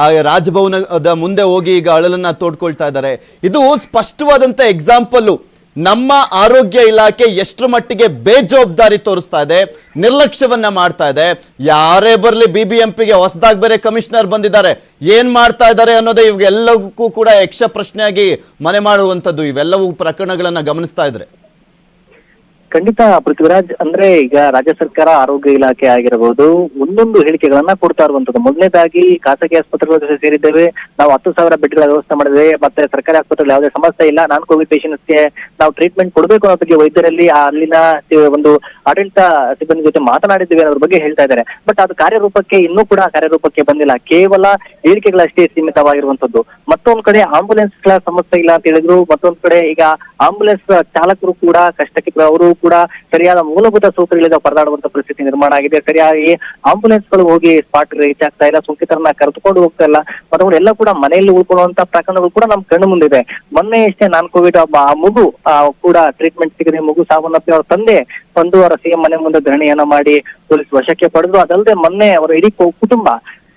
ಆ ರಾಜಭವನದ ಮುಂದೆ ಹೋಗಿ ಈಗ ಅಳಲನ್ನ ತೋಡ್ಕೊಳ್ತಾ ಇದ್ದಾರೆ. ಇದು ಸ್ಪಷ್ಟವಾದಂತ ಎಕ್ಸಾಂಪಲ್ಲು ನಮ್ಮ ಆರೋಗ್ಯ ಇಲಾಖೆ ಎಷ್ಟರ ಮಟ್ಟಿಗೆ ಬೇಜವಾಬ್ದಾರಿ ತೋರಿಸ್ತಾ ಇದೆ, ನಿರ್ಲಕ್ಷ್ಯವನ್ನ ಮಾಡ್ತಾ ಇದೆ. ಯಾರೇ ಬರಲಿ ಬಿ ಬಿ ಎಂ ಪಿಗೆ ಹೊಸದಾಗಿ ಬೇರೆ ಕಮಿಷನರ್ ಬಂದಿದ್ದಾರೆ, ಏನ್ ಮಾಡ್ತಾ ಇದ್ದಾರೆ ಅನ್ನೋದೇ ಇವೆಲ್ಲವಕ್ಕೂ ಕೂಡ ಯಕ್ಷ ಪ್ರಶ್ನೆಯಾಗಿ ಮನೆ ಮಾಡುವಂಥದ್ದು. ಇವೆಲ್ಲವೂ ಪ್ರಕರಣಗಳನ್ನ ಗಮನಿಸ್ತಾ ಇದ್ರೆ. ಖಂಡಿತ ಪೃಥ್ವಿರಾಜ್, ಅಂದ್ರೆ ಈಗ ರಾಜ್ಯ ಸರ್ಕಾರ ಆರೋಗ್ಯ ಇಲಾಖೆ ಆಗಿರಬಹುದು ಒಂದೊಂದು ಹೇಳಿಕೆಗಳನ್ನ ಕೊಡ್ತಾ ಇರುವಂತದ್ದು. ಮೊದಲನೇದಾಗಿ ಖಾಸಗಿ ಆಸ್ಪತ್ರೆಗಳ ಜೊತೆ ಸೇರಿದ್ದೇವೆ. ನಾವು ಹತ್ತು ಸಾವಿರ ಬೆಡ್ಗಳ ವ್ಯವಸ್ಥೆ ಮಾಡಿದ್ದೇವೆ. ಮತ್ತೆ ಸರ್ಕಾರಿ ಆಸ್ಪತ್ರೆಗಳು ಯಾವುದೇ ಸಮಸ್ಯೆ ಇಲ್ಲ. ನಾನ್ ಕೋವಿಡ್ ಪೇಷಂಟ್ಸ್ಗೆ ನಾವು ಟ್ರೀಟ್ಮೆಂಟ್ ಕೊಡಬೇಕು ಅನ್ನೋ ಬಗ್ಗೆ ವೈದ್ಯರಲ್ಲಿ ಅಲ್ಲಿನ ಒಂದು ಆಡಳಿತ ಸಿಬ್ಬಂದಿ ಜೊತೆ ಮಾತನಾಡಿದ್ದೇವೆ ಅನ್ನೋದ್ರ ಬಗ್ಗೆ ಹೇಳ್ತಾ ಇದ್ದಾರೆ. ಬಟ್ ಅದು ಕಾರ್ಯರೂಪಕ್ಕೆ ಇನ್ನೂ ಕೂಡ ಕಾರ್ಯರೂಪಕ್ಕೆ ಬಂದಿಲ್ಲ. ಕೇವಲ ಹೇಳಿಕೆಗಳಷ್ಟೇ ಸೀಮಿತವಾಗಿರುವಂತದ್ದು. ಮತ್ತೊಂದ್ ಕಡೆ ಆಂಬುಲೆನ್ಸ್ಗಳ ಸಮಸ್ಯೆ ಇಲ್ಲ ಅಂತ ಹೇಳಿದ್ರು. ಮತ್ತೊಂದ್ ಕಡೆ ಈಗ ಆಂಬುಲೆನ್ಸ್ ಚಾಲಕರು ಕೂಡ ಕಷ್ಟಕ್ಕೆ ಅವರು ಕೂಡ ಸರಿಯಾದ ಮೂಲಭೂತ ಸೌಕರ್ಯಗಳಿಂದ ಪರದಾಡುವಂತ ಪರಿಸ್ಥಿತಿ ನಿರ್ಮಾಣ ಆಗಿದೆ. ಸರಿಯಾಗಿ ಆಂಬುಲೆನ್ಸ್ಗಳು ಹೋಗಿ ಸ್ಪಾಟ್ ರೀಚ್ ಆಗ್ತಾ ಇಲ್ಲ, ಸೋಂಕಿತರನ್ನ ಕರೆದುಕೊಂಡು ಹೋಗ್ತಾ ಇಲ್ಲ. ಮತ್ತು ಎಲ್ಲ ಕೂಡ ಮನೆಯಲ್ಲಿ ಉಳ್ಕೊಳ್ಳುವಂತ ಪ್ರಕರಣಗಳು ಕೂಡ ನಮ್ ಕಣ್ಣು ಮುಂದಿದೆ. ಮೊನ್ನೆ ಇಷ್ಟೇ ನಾನ್ ಕೋವಿಡ್ ಆ ಮಗು ಕೂಡ ಟ್ರೀಟ್ಮೆಂಟ್ ಸಿಗದೆ ಮಗು ಸಾವನ್ನಪ್ಪಿ ಅವ್ರ ತಂದೆ ಬಂದು ಅವರ ಸಿಎಂ ಮನೆ ಮುಂದೆ ಧರಣಿಯನ್ನ ಮಾಡಿ ಪೊಲೀಸ್ ವಶಕ್ಕೆ ಪಡೆದ್ರು. ಅದಲ್ಲದೆ ಮೊನ್ನೆ ಅವರ ಇಡೀ ಕುಟುಂಬ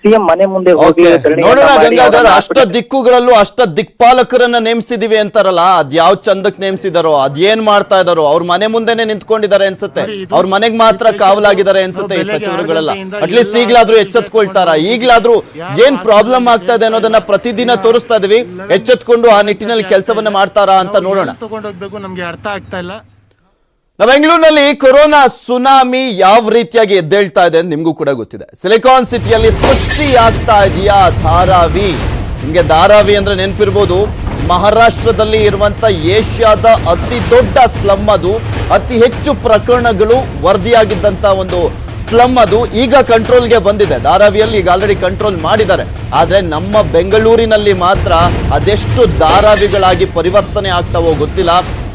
ಸಿಎಂ ಮನೆ ಮುಂದೆ ಹೋಗಿ ಓಕೆ ಧರಣಿಯನ್ನ ನೋಡೋಣ ಮಾಡಿ ಗಂಗಾಧರ್ ಅವ್ರನ್ನ ಅಷ್ಟ ದಿಕ್ಕುಗಳಲ್ಲೂ ಅಷ್ಟ ದಿಕ್ಪಾಲಕರನ್ನ ನೇಮಿಸಿದೀವಿ ಅಂತಾರಲ್ಲ ಅದ್ ಯಾವ ಚಂದಕ್ ನೇಮಿಸಿದಾರೋ ಅದೇನ್ ಮಾಡ್ತಾ ಇದಾರೋ ಅವ್ರ ಮನೆ ಮುಂದೆನೆ ನಿಂತ್ಕೊಂಡಿದ್ದಾರೆ ಅನ್ಸುತ್ತೆ. ಅವ್ರ ಮನೆಗ್ ಮಾತ್ರ ಕಾವಲಾಗಿದ್ದಾರೆ ಅನ್ಸುತ್ತೆ ಈ ಸಚಿವರುಗಳೆಲ್ಲ. ಅಟ್ಲೀಸ್ಟ್ ಈಗ್ಲಾದ್ರೂ ಎಚ್ಚೆತ್ಕೊಳ್ತಾರ? ಈಗ್ಲಾದ್ರೂ ಏನ್ ಪ್ರಾಬ್ಲಮ್ ಆಗ್ತಾ ಇದೆ ಅನ್ನೋದನ್ನ ಪ್ರತಿದಿನ ತೋರಿಸ್ತಾ ಇದೀವಿ. ಎಚ್ಚೆತ್ಕೊಂಡು ಆ ನಿಟ್ಟಿನಲ್ಲಿ ಕೆಲಸವನ್ನ ಮಾಡ್ತಾರಾ ಅಂತ ನೋಡೋಣ. ತಗೊಂಡೋಗ್ಬೇಕು ನಮ್ಗೆ ಅರ್ಥ ಆಗ್ತಾ ಇಲ್ಲ. ಬೆಂಗಳೂರಿನಲ್ಲಿ ಕೊರೋನಾ ಸುನಾಮಿ ಯಾವ ರೀತಿಯಾಗಿ ಎದ್ದೇಳ್ತಾ ಇದೆ ಅಂತ ನಿಮಗೂ ಕೂಡ ಗೊತ್ತಿದೆ. ಸಿಲಿಕಾನ್ ಸಿಟಿಯಲ್ಲಿ ಸೃಷ್ಟಿ ಆಗ್ತಾ ಇದೆಯಾ ಧಾರಾವಿ? ನಿಮಗೆ ಧಾರಾವಿ ಅಂದ್ರೆ ನೆನಪಿರ್ಬೋದು. ಮಹಾರಾಷ್ಟ್ರದಲ್ಲಿ ಇರುವಂತ ಏಷ್ಯಾದ ಅತಿ ದೊಡ್ಡ ಸ್ಲಮ್ ಅದು. ಅತಿ ಹೆಚ್ಚು ಪ್ರಕರಣಗಳು ವರದಿಯಾಗಿದ್ದಂತ ಒಂದು ಸ್ಲಮ್ ಅದು. ಈಗ ಕಂಟ್ರೋಲ್ಗೆ ಬಂದಿದೆ. ಧಾರಾವಿಯಲ್ಲಿ ಈಗ ಆಲ್ರೆಡಿ ಕಂಟ್ರೋಲ್ ಮಾಡಿದ್ದಾರೆ. ಆದ್ರೆ ನಮ್ಮ ಬೆಂಗಳೂರಿನಲ್ಲಿ ಮಾತ್ರ ಅದೆಷ್ಟು ಧಾರಾವಿಗಳಾಗಿ ಪರಿವರ್ತನೆ ಆಗ್ತಾವೋ ಗೊತ್ತಿಲ್ಲ.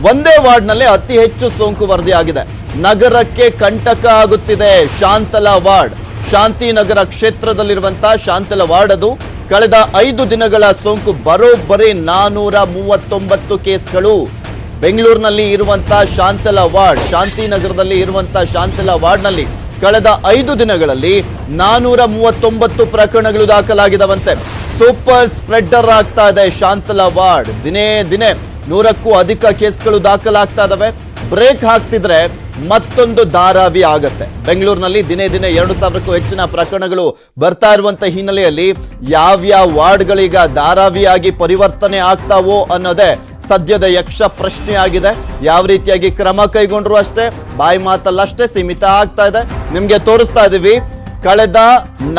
ಒಂದೇ ವಾರ್ಡ್ನಲ್ಲಿ ಅತಿ ಹೆಚ್ಚು ಸೋಂಕು ವರದಿಯಾಗಿದೆ. ನಗರಕ್ಕೆ ಕಂಟಕ ಆಗುತ್ತಿದೆ. ಶಾಂತಲ ವಾರ್ಡ್. ಶಾಂತಿನಗರ ಕ್ಷೇತ್ರದಲ್ಲಿರುವಂತಹ ಶಾಂತಲ ವಾರ್ಡ್ ಅದು. ಕಳೆದ ಐದು ದಿನಗಳ ಸೋಂಕು ಬರೋಬ್ಬರಿ ನಾನೂರ ಮೂವತ್ತೊಂಬತ್ತು ಕೇಸ್ಗಳು. ಬೆಂಗಳೂರಿನಲ್ಲಿ ಇರುವಂತಹ ಶಾಂತಲ ವಾರ್ಡ್, ಶಾಂತಿನಗರದಲ್ಲಿ ಇರುವಂತಹ ಶಾಂತಲ ವಾರ್ಡ್ನಲ್ಲಿ ಕಳೆದ ಐದು ದಿನಗಳಲ್ಲಿ ನಾನೂರ ಮೂವತ್ತೊಂಬತ್ತು ಪ್ರಕರಣಗಳು ದಾಖಲಾಗಿದವಂತೆ. ಸೂಪರ್ ಸ್ಪ್ರೆಡ್ಡರ್ ಆಗ್ತಾ ಇದೆ ಶಾಂತಲ ವಾರ್ಡ್. ದಿನೇ ದಿನೇ ನೂರಕ್ಕೂ ಅಧಿಕ ಕೇಸ್ಗಳು ದಾಖಲಾಗ್ತಾ ಇದಾವೆ ಬ್ರೇಕ್ ಹಾಕ್ತಿದ್ರೆ ಮತ್ತೊಂದು ಧಾರಾವಿ ಆಗತ್ತೆ. ಬೆಂಗಳೂರಿನಲ್ಲಿ ದಿನೇ ದಿನೇ ಎರಡು ಸಾವಿರಕ್ಕೂ ಹೆಚ್ಚಿನ ಪ್ರಕರಣಗಳು ಬರ್ತಾ ಇರುವಂತ ಹಿನ್ನೆಲೆಯಲ್ಲಿ ಯಾವ್ಯಾವ ವಾರ್ಡ್ಗಳೀಗ ಧಾರಾವಿಯಾಗಿ ಪರಿವರ್ತನೆ ಆಗ್ತಾವೋ ಅನ್ನೋದೇ ಸದ್ಯದ ಯಕ್ಷ ಪ್ರಶ್ನೆ ಆಗಿದೆ ಯಾವ ರೀತಿಯಾಗಿ ಕ್ರಮ ಕೈಗೊಂಡ್ರು ಅಷ್ಟೇ, ಬಾಯಿ ಮಾತಲ್ಲಷ್ಟೇ ಸೀಮಿತ ಆಗ್ತಾ ಇದೆ. ನಿಮ್ಗೆ ತೋರಿಸ್ತಾ ಇದೀವಿ ಕಳೆದ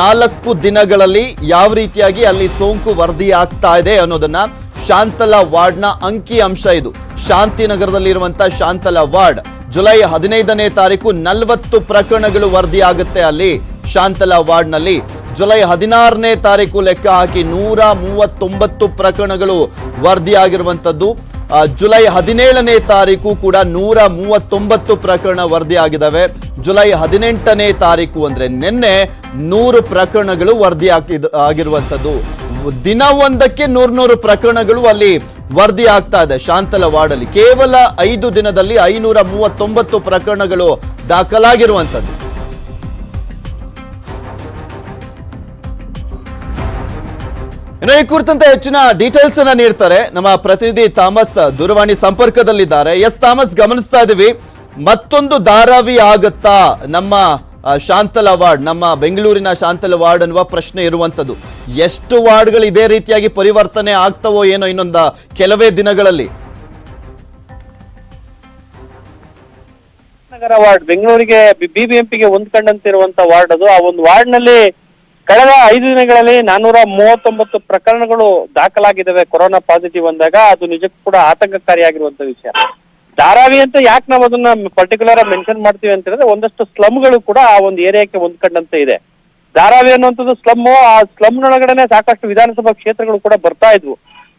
ನಾಲ್ಕು ದಿನಗಳಲ್ಲಿ ಯಾವ ರೀತಿಯಾಗಿ ಅಲ್ಲಿ ಸೋಂಕು ವರದಿ ಆಗ್ತಾ ಇದೆ ಅನ್ನೋದನ್ನ. ಶಾಂತಲ ವಾರ್ಡ್ನ ಅಂಕಿ ಅಂಶ ಇದು. ಶಾಂತಿನಗರದಲ್ಲಿರುವಂತ ಶಾಂತಲ ವಾರ್ಡ್ ಜುಲೈ ಹದಿನೈದನೇ ತಾರೀಕು ನಲವತ್ತು ಪ್ರಕರಣಗಳು ವರದಿಯಾಗುತ್ತೆ. ಅಲ್ಲಿ ಶಾಂತಲ ವಾರ್ಡ್ನಲ್ಲಿ ಜುಲೈ ಹದಿನಾರನೇ ತಾರೀಕು ಲೆಕ್ಕ ಹಾಕಿ ನೂರ ಮೂವತ್ತೊಂಬತ್ತು ಪ್ರಕರಣಗಳು ವರದಿಯಾಗಿರುವಂತದ್ದು. ಆ, ಜುಲೈ ಹದಿನೇಳನೇ ತಾರೀಕು ಕೂಡ ನೂರ ಮೂವತ್ತೊಂಬತ್ತು ಪ್ರಕರಣ ವರದಿಯಾಗಿದ್ದಾವೆ. ಜುಲೈ ಹದಿನೆಂಟನೇ ತಾರೀಕು ಅಂದ್ರೆ ನಿನ್ನೆ ನೂರು ಪ್ರಕರಣಗಳು ವರದಿ ಆಗಿರುವಂತದ್ದು ದಿನ ಒಂದಕ್ಕೆ ನೂರ್ ನೂರು ಪ್ರಕರಣಗಳು ಅಲ್ಲಿ ವರದಿ ಆಗ್ತಾ ಇದೆ ಶಾಂತಲ ವಾರ್ಡಲ್ಲಿ. ಕೇವಲ ಐದು ದಿನದಲ್ಲಿ ಐನೂರ ಮೂವತ್ತೊಂಬತ್ತು ಪ್ರಕರಣಗಳು ದಾಖಲಾಗಿರುವಂತದ್ದು ಇನ್ನು ಈ ಕುರಿತಂತೆ ಹೆಚ್ಚಿನ ಡೀಟೇಲ್ಸ್ ಅನ್ನ ನೀಡ್ತಾರೆ. ನಮ್ಮ ಪ್ರತಿನಿಧಿ ಥಾಮಸ್ ದೂರವಾಣಿ ಸಂಪರ್ಕದಲ್ಲಿದ್ದಾರೆ. ಎಸ್, ಥಾಮಸ್, ಗಮನಿಸ್ತಾ ಇದೀವಿ ಮತ್ತೊಂದು ಧಾರಾವಿ ಆಗತ್ತಾ? ನಮ್ಮ ಶಾಂತಲ ವಾರ್ಡ್, ನಮ್ಮ ಬೆಂಗಳೂರಿನ ಶಾಂತಲ ವಾರ್ಡ್ ಅನ್ನುವ ಪ್ರಶ್ನೆ ಇರುವಂತದ್ದು ಎಷ್ಟು ವಾರ್ಡ್ಗಳು ಇದೇ ರೀತಿಯಾಗಿ ಪರಿವರ್ತನೆ ಆಗ್ತವೋ ಏನೋ ಇನ್ನೊಂದು ಕೆಲವೇ ದಿನಗಳಲ್ಲಿ? ನಗರ ವಾರ್ಡ್, ಬೆಂಗಳೂರಿಗೆ ಬಿಬಿಎಂಪಿಗೆ ಹೊಂದ್ಕೊಂಡಂತಿರುವಂತ ವಾರ್ಡ್ ಅದು. ಆ ಒಂದು ವಾರ್ಡ್ನಲ್ಲಿ ಕಳೆದ ಐದು ದಿನಗಳಲ್ಲಿ ನಾನೂರ ಮೂವತ್ತೊಂಬತ್ತು ಪ್ರಕರಣಗಳು ದಾಖಲಾಗಿದ್ದಾವೆ. ಕೊರೋನಾ ಪಾಸಿಟಿವ್ ಅಂದಾಗ ಅದು ನಿಜಕ್ಕೂ ಕೂಡ ಆತಂಕಕಾರಿಯಾಗಿರುವಂತ ವಿಷಯ. ಧಾರಾವಿ ಅಂತ ಯಾಕೆ ನಾವು ಅದನ್ನ ಪರ್ಟಿಕ್ಯುಲರ್ ಮೆನ್ಷನ್ ಮಾಡ್ತೀವಿ ಅಂತ ಹೇಳಿದ್ರೆ ಒಂದಷ್ಟು ಸ್ಲಮ್ಗಳು ಕೂಡ ಆ ಒಂದು ಏರಿಯಾಕ್ಕೆ ಹೊಂದ್ಕೊಂಡಂತೆ ಇದೆ. ಧಾರಾವಿ ಅನ್ನುವಂಥದ್ದು ಸ್ಲಮ್ ಆ ಸ್ಲಮ್ನೊಳಗಡೆನೆ ಸಾಕಷ್ಟು ವಿಧಾನಸಭಾ ಕ್ಷೇತ್ರಗಳು ಕೂಡ ಬರ್ತಾ ಇದ್ವು.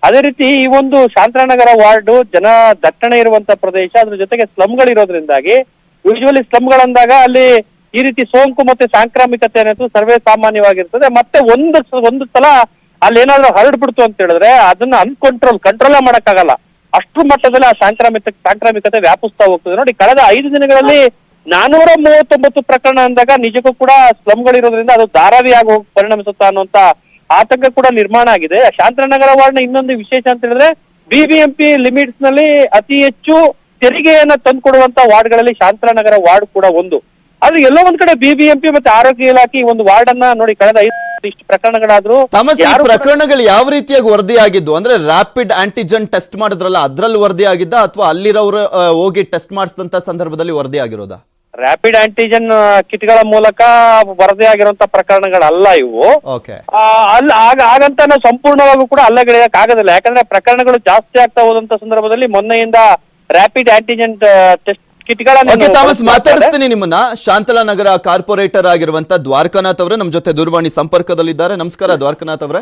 ಅದೇ ರೀತಿ ಈ ಒಂದು ಶಾಂತನಗರ ವಾರ್ಡ್ ಜನ ದಟ್ಟಣೆ ಇರುವಂತ ಪ್ರದೇಶ, ಅದ್ರ ಜೊತೆಗೆ ಸ್ಲಮ್ಗಳಿರೋದ್ರಿಂದಾಗಿ ಯೂಶುವಲಿ ಸ್ಲಮ್ಗಳಂದಾಗ ಅಲ್ಲಿ ಈ ರೀತಿ ಸೋಂಕು ಮತ್ತೆ ಸಾಂಕ್ರಾಮಿಕತೆ ಅನ್ನೋದು ಸರ್ವೇ ಸಾಮಾನ್ಯವಾಗಿರ್ತದೆ. ಮತ್ತೆ ಒಂದು ಒಂದು ಸಲ ಅಲ್ಲಿ ಏನಾದ್ರೂ ಹರಡ್ಬಿಡ್ತು ಅಂತ ಹೇಳಿದ್ರೆ ಅದನ್ನ ಅನ್ಕಂಟ್ರೋಲ್ ಕಂಟ್ರೋಲ್ ಮಾಡಕ್ಕಾಗಲ್ಲ. ಅಷ್ಟು ಮಟ್ಟದಲ್ಲಿ ಆ ಸಾಂಕ್ರಾಮಿಕ ಸಾಂಕ್ರಾಮಿಕತೆ ವ್ಯಾಪಿಸ್ತಾ ಹೋಗ್ತದೆ. ನೋಡಿ, ಕಳೆದ ಐದು ದಿನಗಳಲ್ಲಿ ನಾನೂರ ಮೂವತ್ತೊಂಬತ್ತು ಪ್ರಕರಣ ಅಂದಾಗ ನಿಜಕ್ಕೂ ಕೂಡ ಸ್ಲಂಗಳಿರೋದ್ರಿಂದ ಅದು ಧಾರಾವಿಯಾಗಿ ಹೋಗಿ, ಪರಿಣಮಿಸುತ್ತಾ ಅನ್ನುವಂತ ಆತಂಕ ಕೂಡ ನಿರ್ಮಾಣ ಆಗಿದೆ. ಶಾಂತನಗರ ವಾರ್ಡ್ನ ಇನ್ನೊಂದು ವಿಶೇಷ ಅಂತ ಹೇಳಿದ್ರೆ ಬಿಬಿಎಂಪಿ ಲಿಮಿಟ್ಸ್ನಲ್ಲಿ ಅತಿ ಹೆಚ್ಚು ತೆರಿಗೆಯನ್ನ ತಂದುಕೊಡುವಂತ ವಾರ್ಡ್ಗಳಲ್ಲಿ ಶಾಂತನಗರ ವಾರ್ಡ್ ಕೂಡ ಒಂದು. ಆದ್ರೆ ಎಲ್ಲೋ ಒಂದ್ ಕಡೆ ಬಿಬಿಎಂಪಿ ಮತ್ತೆ ಆರೋಗ್ಯ ಇಲಾಖೆ ಒಂದು ವಾರ್ಡ್ ಅನ್ನ ನೋಡಿ ಕಳೆದ ಐದು ಇಷ್ಟು ಪ್ರಕರಣಗಳಾದ್ರೂ ತಮಸ್ ಈ ಯಾರು ಕೂಡ- ಪ್ರಕರಣಗಳು ಯಾವ ರೀತಿಯಾಗಿ ವರದಿ ಆಗಿದ್ದು ಅಂದ್ರೆ ರ್ಯಾಪಿಡ್ ಆಂಟಿಜೆನ್ ಟೆಸ್ಟ್ ಮಾಡಿದ್ರಲ್ಲ ಅದ್ರಲ್ಲಿ ವರದಿ ಆಗಿದ್ದ ಅಥವಾ ಅಲ್ಲಿರೋರು ಆ, ಹೋಗಿ ಟೆಸ್ಟ್ ಮಾಡಿಸಿದಂತ ಸಂದರ್ಭದಲ್ಲಿ ವರದಿ ಆಗಿರೋದ ರ್ಯಾಪಿಡ್ ಆಂಟಿಜನ್ ಕಿಟ್ಗಳ ಮೂಲಕ ವರದಿ ಆಗಿರುವಂತ ಪ್ರಕರಣಗಳಲ್ಲ ಇವು. ಓಕೆ ಆ, ಅಲ್ಲ ಆಗ ಹಾಗಂತ ನಾವು ಸಂಪೂರ್ಣವಾಗೂ ಕೂಡ ಅಲ್ಲಗಳಿಯಕ್ ಆಗೋದಿಲ್ಲ. ಯಾಕಂದ್ರೆ ಪ್ರಕರಣಗಳು ಜಾಸ್ತಿ ಆಗ್ತಾ ಹೋದಂತ ಸಂದರ್ಭದಲ್ಲಿ ಮೊನ್ನೆಯಿಂದ ರ್ಯಾಪಿಡ್ ಆಂಟಿಜೆನ್ ಟೆಸ್ಟ್ ಕಿಟ್ಗಳನ್ನ ಓಕೆ ಥಾಮಸ್ ಮಾತಾಡಿಸ್ತೀನಿ ನಿಮ್ಮನ್ನ. ಶಾಂತಲಾ ನಗರ ಕಾರ್ಪೊರೇಟರ್ ಆಗಿರುವಂತ ದ್ವಾರಕನಾಥ್ ಅವರೇ ನಮ್ ಜೊತೆ ದೂರವಾಣಿ ಸಂಪರ್ಕದಲ್ಲಿದ್ದಾರೆ. ನಮಸ್ಕಾರ ದ್ವಾರಕನಾಥ್ ಅವರೇ.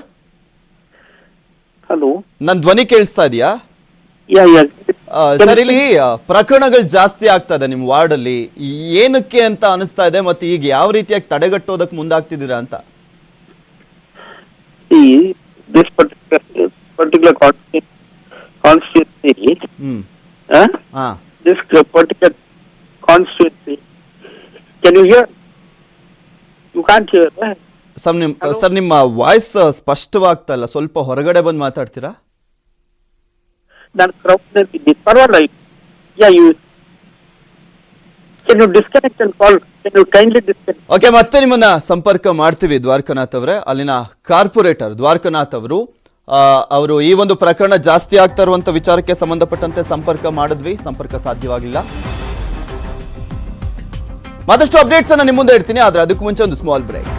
ಹಲೋ. ನನ್ ಧ್ವನಿ ಕೇಳಿಸ್ತಾ ಇದೆಯಾ? ಸರಿ ಇಲ್ಲಿ ಪ್ರಕರಣಗಳು ಜಾಸ್ತಿ ಆಗ್ತಾ ಇದೆ ನಿಮ್ ವಾರ್ಡ್ ಅಲ್ಲಿ ಏನಕ್ಕೆ ಅಂತ ಅನಿಸ್ತಾ ಇದೆ ಮತ್ತೆ ಈಗ ಯಾವ ರೀತಿಯಾಗಿ ತಡೆಗಟ್ಟೋದಕ್ ಮುಂದಾಗ್ತಿದ್ದೀರಾ ಅಂತ? Particular particular particular consti- hmm. ಹಾ. this particular constituency. Can you hear? You can't hear. Eh? Sir ನಿಮ್ಮ ಸರ್ ನಿಮ್ಮ ವಾಯ್ಸ್ ಸ್ಪಷ್ಟವಾಗ್ತಾ ಇಲ್ಲ ಸ್ವಲ್ಪ ಹೊರಗಡೆ ಬಂದು ಮಾತಾಡ್ತೀರಾ ನಾನು ಕ್ರೌಡ್ನಲ್ಲಿ ಇದ್ದೀನಿ ಪರವಾಗಿಲ್ಲ yeah you can you disconnect call can you kindly disconnect okay ಮತ್ತೆ ನಿಮ್ಮನ್ನ ಸಂಪರ್ಕ ಮಾಡ್ತೀವಿ ದ್ವಾರಕನಾಥ್ ಅವರೇ ಅಲ್ಲಿನ ಕಾರ್ಪೊರೇಟರ್ ದ್ವಾರಕನಾಥ್ ಅವರು ಅವರು ಈ ಒಂದು ಪ್ರಕರಣ ಜಾಸ್ತಿ ಆಗ್ತಾ ಇರುವಂತ ವಿಚಾರಕ್ಕೆ ಸಂಬಂಧಪಟ್ಟಂತೆ ಸಂಪರ್ಕ ಮಾಡಿದ್ವಿ. ಸಂಪರ್ಕ ಸಾಧ್ಯವಾಗಿಲ್ಲ. ಮತ್ತಷ್ಟು ಅಪ್ಡೇಟ್ಸ್ ಅನ್ನ ನಿಮ್ಮ ಮುಂದೆ ಇಡ್ತೀನಿ, ಆದ್ರೆ ಅದಕ್ಕೂ ಮುಂಚೆ ಒಂದು ಸ್ಮಾಲ್ ಬ್ರೇಕ್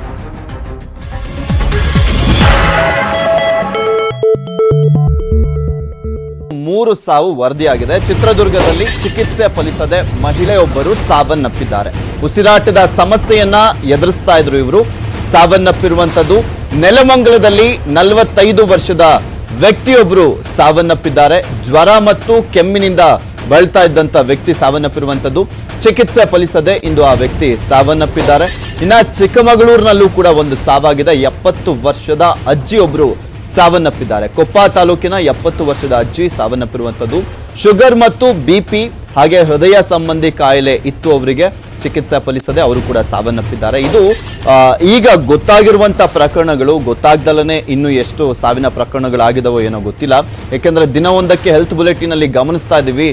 ಮೂರು ಸಾವು ವರದಿಯಾಗಿದೆ. ಚಿತ್ರದುರ್ಗದಲ್ಲಿ ಚಿಕಿತ್ಸೆ ಫಲಿಸದೆ ಮಹಿಳೆಯೊಬ್ಬರು ಸಾವನ್ನಪ್ಪಿದ್ದಾರೆ. ಉಸಿರಾಟದ ಸಮಸ್ಯೆಯನ್ನ ಎದುರಿಸ್ತಾ ಇದ್ರು ಇವರು. ಸಾವನ್ನಪ್ಪಿರುವಂತದ್ದು ನೆಲಮಂಗಲದಲ್ಲಿ ನಲವತ್ತೈದು ವರ್ಷದ ವ್ಯಕ್ತಿಯೊಬ್ಬರು ಸಾವನ್ನಪ್ಪಿದ್ದಾರೆ. ಜ್ವರ ಮತ್ತು ಕೆಮ್ಮಿನಿಂದ ಬಳ್ತಾ ಇದ್ದಂತ ವ್ಯಕ್ತಿ ಸಾವನ್ನಪ್ಪಿರುವಂತದ್ದು. ಚಿಕಿತ್ಸೆ ಫಲಿಸದೆ ಇಂದು ಆ ವ್ಯಕ್ತಿ ಸಾವನ್ನಪ್ಪಿದ್ದಾರೆ. ಇನ್ನ ಚಿಕ್ಕಮಗಳೂರಿನಲ್ಲೂ ಕೂಡ ಒಂದು ಸಾವಾಗಿದೆ. ಎಪ್ಪತ್ತು ವರ್ಷದ ಅಜ್ಜಿಯೊಬ್ಬರು ಸಾವನ್ನಪ್ಪಿದ್ದಾರೆ. ಕೊಪ್ಪ ತಾಲೂಕಿನ ಎಪ್ಪತ್ತು ವರ್ಷದ ಅಜ್ಜಿ ಸಾವನ್ನಪ್ಪಿರುವಂಥದ್ದು. ಶುಗರ್ ಮತ್ತು ಬಿಪಿ ಹಾಗೆ ಹೃದಯ ಸಂಬಂಧಿ ಕಾಯಿಲೆ ಇತ್ತು ಅವರಿಗೆ. ಚಿಕಿತ್ಸೆ ಫಲಿಸದೆ ಅವರು ಕೂಡ ಸಾವನ್ನಪ್ಪಿದ್ದಾರೆ. ಇದು ಈಗ ಗೊತ್ತಾಗಿರುವಂತ ಪ್ರಕರಣಗಳು ಗೊತ್ತಾಗ್ದಲೇ ಇನ್ನು ಎಷ್ಟು ಸಾವಿನ ಪ್ರಕರಣಗಳಾಗಿದವೋ ಏನೋ ಗೊತ್ತಿಲ್ಲ. ಯಾಕೆಂದ್ರೆ ದಿನವೊಂದಕ್ಕೆ ಹೆಲ್ತ್ ಬುಲೆಟಿನ್ ಅಲ್ಲಿ ಗಮನಿಸ್ತಾ ಇದ್ದೀವಿ.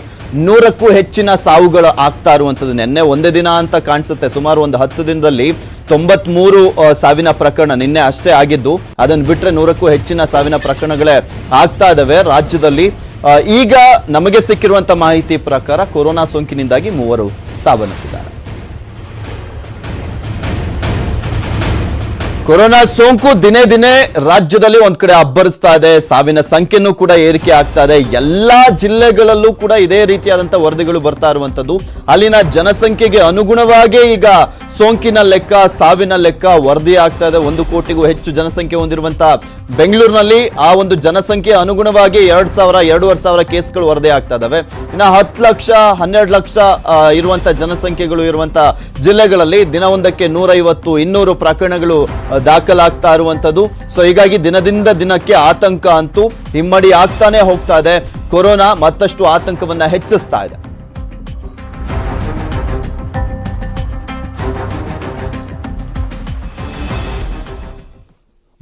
ನೂರಕ್ಕೂ ಹೆಚ್ಚಿನ ಸಾವುಗಳು ಆಗ್ತಾ ಇರುವಂಥದ್ದು. ನಿನ್ನೆ ಒಂದೇ ದಿನ ಅಂತ ಕಾಣಿಸುತ್ತೆ. ಸುಮಾರು ಒಂದು ಹತ್ತು ದಿನದಲ್ಲಿ ತೊಂಬತ್ಮೂರು ಸಾವಿನ ಪ್ರಕರಣ ನಿನ್ನೆ ಅಷ್ಟೇ ಆಗಿದ್ದು ಅದನ್ನು ಬಿಟ್ರೆ ನೂರಕ್ಕೂ ಹೆಚ್ಚಿನ ಸಾವಿನ ಪ್ರಕರಣಗಳೇ ಆಗ್ತಾ ಇದಾವೆ ರಾಜ್ಯದಲ್ಲಿ. ಈಗ ನಮಗೆ ಸಿಕ್ಕಿರುವಂತ ಮಾಹಿತಿ ಪ್ರಕಾರ ಕೊರೋನಾ ಸೋಂಕಿನಿಂದಾಗಿ ಮೂವರು ಸಾವನ್ನಪ್ಪಿದ್ದಾರೆ. ಕೊರೋನಾ ಸೋಂಕು ದಿನೇ ದಿನೇ ರಾಜ್ಯದಲ್ಲಿ ಒಂದ್ ಕಡೆ ಅಬ್ಬರಿಸ್ತಾ ಇದೆ, ಸಾವಿನ ಸಂಖ್ಯೆನೂ ಕೂಡ ಏರಿಕೆ ಆಗ್ತಾ ಇದೆ. ಎಲ್ಲಾ ಜಿಲ್ಲೆಗಳಲ್ಲೂ ಕೂಡ ಇದೇ ರೀತಿಯಾದಂತಹ ವರದಿಗಳು ಬರ್ತಾ ಇರುವಂತದ್ದು. ಅಲ್ಲಿನ ಜನಸಂಖ್ಯೆಗೆ ಅನುಗುಣವಾಗಿ ಈಗ ಸೋಂಕಿನ ಲೆಕ್ಕ, ಸಾವಿನ ಲೆಕ್ಕ ವರದಿ ಆಗ್ತಾ ಇದೆ. ಒಂದು ಕೋಟಿಗೂ ಹೆಚ್ಚು ಜನಸಂಖ್ಯೆ ಹೊಂದಿರುವಂತಹ ಬೆಂಗಳೂರಿನಲ್ಲಿ ಆ ಒಂದು ಜನಸಂಖ್ಯೆ ಅನುಗುಣವಾಗಿ ಎರಡು ಸಾವಿರ, ಎರಡೂವರೆ ಸಾವಿರ ಕೇಸ್ಗಳು ವರದಿ ಆಗ್ತಾ ಇದಾವೆ. ಇನ್ನು ಹತ್ತು ಲಕ್ಷ, ಹನ್ನೆರಡು ಲಕ್ಷ ಇರುವಂತಹ ಇರುವಂತ ಜನಸಂಖ್ಯೆಗಳು ಇರುವಂತಹ ಜಿಲ್ಲೆಗಳಲ್ಲಿ ದಿನವೊಂದಕ್ಕೆ ನೂರೈವತ್ತು, ಇನ್ನೂರು ಪ್ರಕರಣಗಳು ದಾಖಲಾಗ್ತಾ ಇರುವಂತದ್ದು ಸೊ ಹೀಗಾಗಿ ದಿನದಿಂದ ದಿನಕ್ಕೆ ಆತಂಕ ಅಂತೂ ಹಿಮ್ಮಡಿ ಆಗ್ತಾನೆ ಹೋಗ್ತಾ ಇದೆ. ಕೊರೋನಾ ಮತ್ತಷ್ಟು ಆತಂಕವನ್ನ ಹೆಚ್ಚಿಸ್ತಾ ಇದೆ.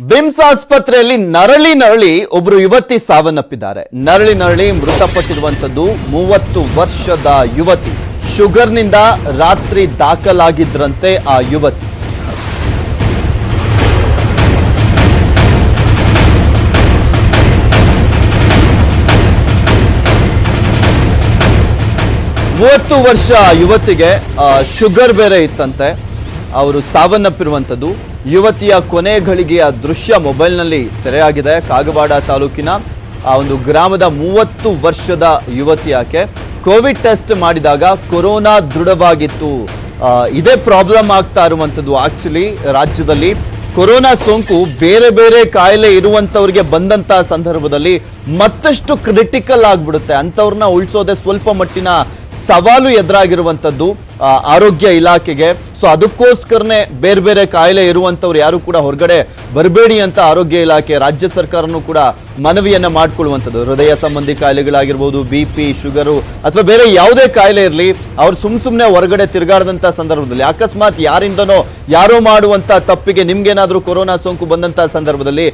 ಬಿಮ್ಸ್ ಆಸ್ಪತ್ರೆಯಲ್ಲಿ ನರಳಿ ನರಳಿ ಒಬ್ರು ಯುವತಿ ಸಾವನ್ನಪ್ಪಿದ್ದಾರೆ. ನರಳಿ ನರಳಿ ಮೃತಪಟ್ಟಿರುವಂತದ್ದು ಮೂವತ್ತು ವರ್ಷದ ಯುವತಿ. ಶುಗರ್ನಿಂದ ರಾತ್ರಿ ದಾಖಲಾಗಿದ್ರಂತೆ ಆ ಯುವತಿ. ಮೂವತ್ತು ವರ್ಷ ಯುವತಿಗೆ ಶುಗರ್ ಬೇರೆ ಇತ್ತಂತೆ. ಅವರು ಸಾವನ್ನಪ್ಪಿರುವಂಥದ್ದು ಯುವತಿಯ ಕೊನೆ ಘಳಿಗೆಯ ದೃಶ್ಯ ಮೊಬೈಲ್ನಲ್ಲಿ ಸೆರೆಯಾಗಿದೆ. ಕಾಗವಾಡ ತಾಲೂಕಿನ ಆ ಒಂದು ಗ್ರಾಮದ ಮೂವತ್ತು ವರ್ಷದ ಯುವತಿ ಆಕೆ ಕೋವಿಡ್ ಟೆಸ್ಟ್ ಮಾಡಿದಾಗ ಕೊರೋನಾ ದೃಢವಾಗಿತ್ತು. ಇದೇ ಪ್ರಾಬ್ಲಮ್ ಆಗ್ತಾ ಇರುವಂಥದ್ದು. ಆಕ್ಚುಲಿ ರಾಜ್ಯದಲ್ಲಿ ಕೊರೋನಾ ಸೋಂಕು ಬೇರೆ ಬೇರೆ ಕಾಯಿಲೆ ಇರುವಂಥವ್ರಿಗೆ ಬಂದಂತ ಸಂದರ್ಭದಲ್ಲಿ ಮತ್ತಷ್ಟು ಕ್ರಿಟಿಕಲ್ ಆಗ್ಬಿಡುತ್ತೆ. ಅಂಥವ್ರನ್ನ ಉಳಿಸೋದೆ ಸ್ವಲ್ಪ ಮಟ್ಟಿನ ಸವಾಲು ಎದುರಾಗಿರುವಂಥದ್ದು ಆರೋಗ್ಯ ಇಲಾಖೆಗೆ. ಸೊ ಅದಕ್ಕೋಸ್ಕರನೇ ಬೇರೆ ಬೇರೆ ಕಾಯಿಲೆ ಇರುವಂಥವ್ರು ಯಾರು ಕೂಡ ಹೊರಗಡೆ ಬರಬೇಡಿ ಅಂತ ಆರೋಗ್ಯ ಇಲಾಖೆ, ರಾಜ್ಯ ಸರ್ಕಾರನೂ ಕೂಡ ಮನವಿಯನ್ನು ಮಾಡಿಕೊಳ್ಳುವಂಥದ್ದು. ಹೃದಯ ಸಂಬಂಧಿ ಕಾಯಿಲೆಗಳಾಗಿರ್ಬೋದು, ಬಿ ಪಿ, ಶುಗರು ಅಥವಾ ಬೇರೆ ಯಾವುದೇ ಕಾಯಿಲೆ ಇರಲಿ, ಅವ್ರು ಸುಮ್ ಸುಮ್ಮನೆ ಹೊರಗಡೆ ತಿರುಗಾಡದಂಥ ಸಂದರ್ಭದಲ್ಲಿ, ಅಕಸ್ಮಾತ್ ಯಾರಿಂದನೋ ಯಾರೋ ಮಾಡುವಂಥ ತಪ್ಪಿಗೆ ನಿಮ್ಗೇನಾದರೂ ಕೊರೋನಾ ಸೋಂಕು ಬಂದಂಥ ಸಂದರ್ಭದಲ್ಲಿ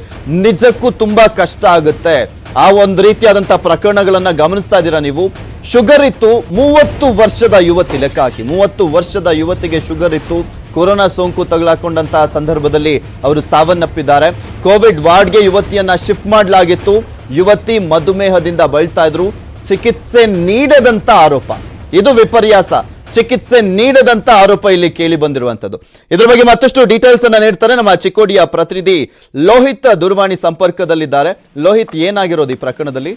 ನಿಜಕ್ಕೂ ತುಂಬ ಕಷ್ಟ ಆಗುತ್ತೆ. ಆ ಒಂದು ರೀತಿಯಾದಂಥ ಪ್ರಕರಣಗಳನ್ನ ಗಮನಿಸ್ತಾ ಇದ್ದೀರಾ ನೀವು? ಶುಗರ್ ಇತ್ತು, ಮೂವತ್ತು ವರ್ಷದ ಯುವತಿ, ಲೆಕ್ಕ ಹಾಕಿ. ಮೂವತ್ತು ವರ್ಷದ ಯುವತಿಗೆ ಶುಗರ್ ಇತ್ತು. ಕೊರೋನಾ ಸೋಂಕು ತಗಲಾಕೊಂಡಂತಹ ಸಂದರ್ಭದಲ್ಲಿ ಅವರು ಸಾವನ್ನಪ್ಪಿದ್ದಾರೆ. ಕೋವಿಡ್ ವಾರ್ಡ್ಗೆ ಯುವತಿಯನ್ನ ಶಿಫ್ಟ್ ಮಾಡಲಾಗಿತ್ತು. ಯುವತಿ ಮಧುಮೇಹದಿಂದ ಬಳಲ್ತಾ ಇದ್ರು. ಚಿಕಿತ್ಸೆ ನೀಡದಂತ ಆರೋಪ. ಇದು ವಿಪರ್ಯಾಸ. ಚಿಕಿತ್ಸೆ ನೀಡದಂತ ಆರೋಪ ಇಲ್ಲಿ ಕೇಳಿ ಬಂದಿರುವಂತದ್ದು. ಇದ್ರ ಬಗ್ಗೆ ಮತ್ತಷ್ಟು ಡೀಟೇಲ್ಸ್ ಅನ್ನ ನೀಡ್ತಾರೆ ನಮ್ಮ ಚಿಕ್ಕೋಡಿಯ ಪ್ರತಿನಿಧಿ ಲೋಹಿತ್ ದೂರವಾಣಿ ಸಂಪರ್ಕದಲ್ಲಿದ್ದಾರೆ. ಲೋಹಿತ್, ಏನಾಗಿರೋದು ಈ ಪ್ರಕರಣದಲ್ಲಿ?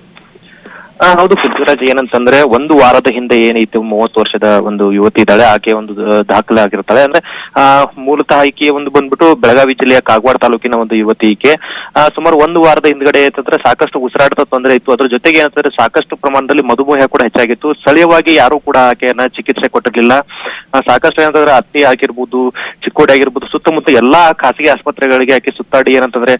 ಹೌದು ಪೃಥ್ವಿರಾಜ್ ಏನಂತಂದ್ರೆ ಒಂದು ವಾರದ ಹಿಂದೆ ಏನೈತಿ ಮೂವತ್ತು ವರ್ಷದ ಒಂದು ಯುವತಿ ಇದ್ದಾಳೆ ಆಕೆ ಒಂದು ದಾಖಲೆ ಆಗಿರ್ತಾಳೆ. ಅಂದ್ರೆ ಆ, ಮೂಲತಃ ಈಕೆ ಒಂದು ಬಂದ್ಬಿಟ್ಟು ಬೆಳಗಾವಿ ಜಿಲ್ಲೆಯ ಕಾಗವಾಡ ತಾಲೂಕಿನ ಒಂದು ಯುವತಿ ಈಕೆ. ಸುಮಾರು ಒಂದು ವಾರದ ಹಿಂದ್ಗಡೆ ಏನಂತಂದ್ರೆ ಸಾಕಷ್ಟು ಉಸಿರಾಟದ ತೊಂದರೆ ಇತ್ತು. ಅದ್ರ ಜೊತೆಗೆ ಏನಂತಂದ್ರೆ ಸಾಕಷ್ಟು ಪ್ರಮಾಣದಲ್ಲಿ ಮಧುಮೇಹ ಕೂಡ ಹೆಚ್ಚಾಗಿತ್ತು. ಸ್ಥಳೀಯವಾಗಿ ಯಾರು ಕೂಡ ಆಕೆಯನ್ನ ಚಿಕಿತ್ಸೆ ಕೊಟ್ಟಿರ್ಲಿಲ್ಲ. ಸಾಕಷ್ಟು ಏನಂತಂದ್ರೆ ಅತ್ತಿ ಆಗಿರ್ಬೋದು ಚಿಕ್ಕೋಡಿ ಆಗಿರ್ಬೋದು ಸುತ್ತಮುತ್ತ ಎಲ್ಲಾ ಖಾಸಗಿ ಆಸ್ಪತ್ರೆಗಳಿಗೆ ಆಕೆ ಸುತ್ತಾಡಿ ಏನಂತಂದ್ರೆ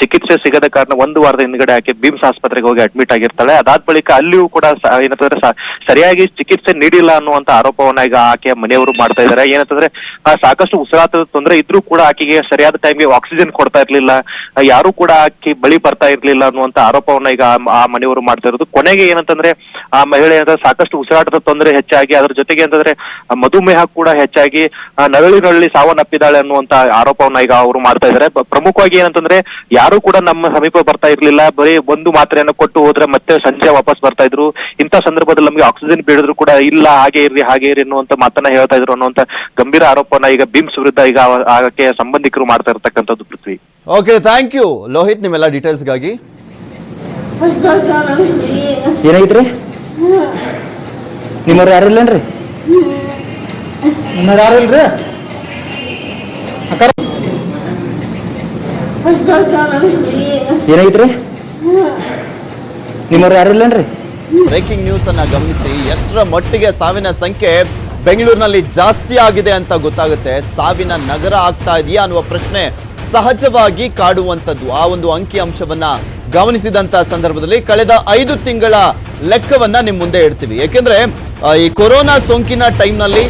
ಚಿಕಿತ್ಸೆ ಸಿಗದ ಕಾರಣ ಒಂದು ವಾರದ ಹಿಂದ್ಗಡೆ ಆಕೆ ಬಿಮ್ಸ್ ಆಸ್ಪತ್ರೆಗೆ ಹೋಗಿ ಅಡ್ಮಿಟ್ ಆಗಿರ್ತಾಳೆ. ಅದಾದ ಬಳಿಕ ಅಲ್ಲಿಯೂ ಕೂಡ ಏನಂತಂದ್ರೆ ಸರಿಯಾಗಿ ಚಿಕಿತ್ಸೆ ನೀಡಿಲ್ಲ ಅನ್ನುವಂತ ಆರೋಪವನ್ನ ಈಗ ಆಕೆಯ ಮನೆಯವರು ಮಾಡ್ತಾ ಇದ್ದಾರೆ. ಏನಂತಂದ್ರೆ ಸಾಕಷ್ಟು ಉಸಿರಾಟದ ತೊಂದರೆ ಇದ್ರೂ ಕೂಡ ಆಕೆಗೆ ಸರಿಯಾದ ಟೈಮ್ಗೆ ಆಕ್ಸಿಜನ್ ಕೊಡ್ತಾ ಇರ್ಲಿಲ್ಲ. ಯಾರು ಕೂಡ ಆಕೆ ಬಳಿ ಬರ್ತಾ ಇರ್ಲಿಲ್ಲ ಅನ್ನುವಂತ ಆರೋಪವನ್ನ ಈಗ ಆ ಮನೆಯವರು ಮಾಡ್ತಾ ಇರೋದು. ಕೊನೆಗೆ ಏನಂತಂದ್ರೆ ಆ ಮಹಿಳೆ ಏನಂದ್ರೆ ಸಾಕಷ್ಟು ಉಸಿರಾಟದ ತೊಂದರೆ ಹೆಚ್ಚಾಗಿ ಅದ್ರ ಜೊತೆಗೆ ಅಂತಂದ್ರೆ ಮಧುಮೇಹ ಕೂಡ ಹೆಚ್ಚಾಗಿ ನರಳಿ ನರಳಿ ಸಾವನ್ನಪ್ಪಿದ್ದಾಳೆ ಅನ್ನುವಂತ ಆರೋಪವನ್ನ ಈಗ ಅವರು ಮಾಡ್ತಾ ಇದ್ದಾರೆ. ಪ್ರಮುಖವಾಗಿ ಏನಂತಂದ್ರೆ ಯಾರು ಕೂಡ ನಮ್ಮ ಸಮೀಪ ಬರ್ತಾ ಇರ್ಲಿಲ್ಲ. ಬರೀ ಒಂದು ಮಾತ್ರೆಯನ್ನು ಕೊಟ್ಟು ಹೋದ್ರೆ ಮತ್ತೆ ಸಂಜೆ ವಾಪಸ್ ಬರ್ತಾ ಇದ್ರು. ಇಂಥ ಸಂದರ್ಭದಲ್ಲಿ ನಮಗೆ ಆಕ್ಸಿಜನ್ ಬೀಳಿದ್ರು ಕೂಡ ಇಲ್ಲ ಹಾಗೆ ಇರ್ರಿ ಹಾಗೆ ಇರ್ರಿ ಅನ್ನುವಂತ ಮಾತನ್ನ ಹೇಳ್ತಾ ಇದ್ರು ಅನ್ನುವಂತ ಗಂಭೀರ ಆರೋಪವನ್ನ ಈಗ ಬಿಮ್ಸ್ ವಿರುದ್ಧ ಈಗ ಆಗಕ್ಕೆ ಸಂಬಂಧಿಕರು ಮಾಡ್ತಾ ಇರ್ತಕ್ಕಂಥದ್ದು Prithvi. Okay thank you Lohith ನಿಮ್ಮೆಲ್ಲ ಡೀಟೇಲ್ಸ್ಗಾಗಿ ಏನಾಗಿತ್ರಿ ನಿಮ್ಮವ್ರು ಯಾರು ಇಲ್ಲೇನ್ರಿ ನಿಮ್ಮವ್ರು ಯಾರು ಇಲ್ರಿ? ಏನಾಗಿತ್ರಿ? ನಿಮ್ಮವ್ರು ಯಾರು ಇಲ್ಲೇನ್ರಿ ಬ್ರೇಕಿಂಗ್ ನ್ಯೂಸ್ ಅನ್ನ ಗಮನಿಸಿ, ಎಷ್ಟರ ಮಟ್ಟಿಗೆ ಸಾವಿನ ಸಂಖ್ಯೆ ಬೆಂಗಳೂರಿನಲ್ಲಿ ಜಾಸ್ತಿ ಆಗಿದೆ ಅಂತ ಗೊತ್ತಾಗುತ್ತೆ. ಸಾವಿನ ನಗರ ಆಗ್ತಾ ಇದೆಯಾ ಅನ್ನುವ ಪ್ರಶ್ನೆ ಸಹಜವಾಗಿ ಕಾಡುವಂಥದ್ದು. ಆ ಒಂದು ಅಂಕಿ ಅಂಶವನ್ನ ಗಮನಿಸಿದಂತ ಸಂದರ್ಭದಲ್ಲಿ ಕಳೆದ ಐದು ತಿಂಗಳ ಲೆಕ್ಕವನ್ನ ನಿಮ್ ಮುಂದೆ ಇಡ್ತೀವಿ. ಯಾಕೆಂದ್ರೆ ಈ ಕೊರೋನಾ ಸೋಂಕಿನ ಟೈಮ್ನಲ್ಲಿ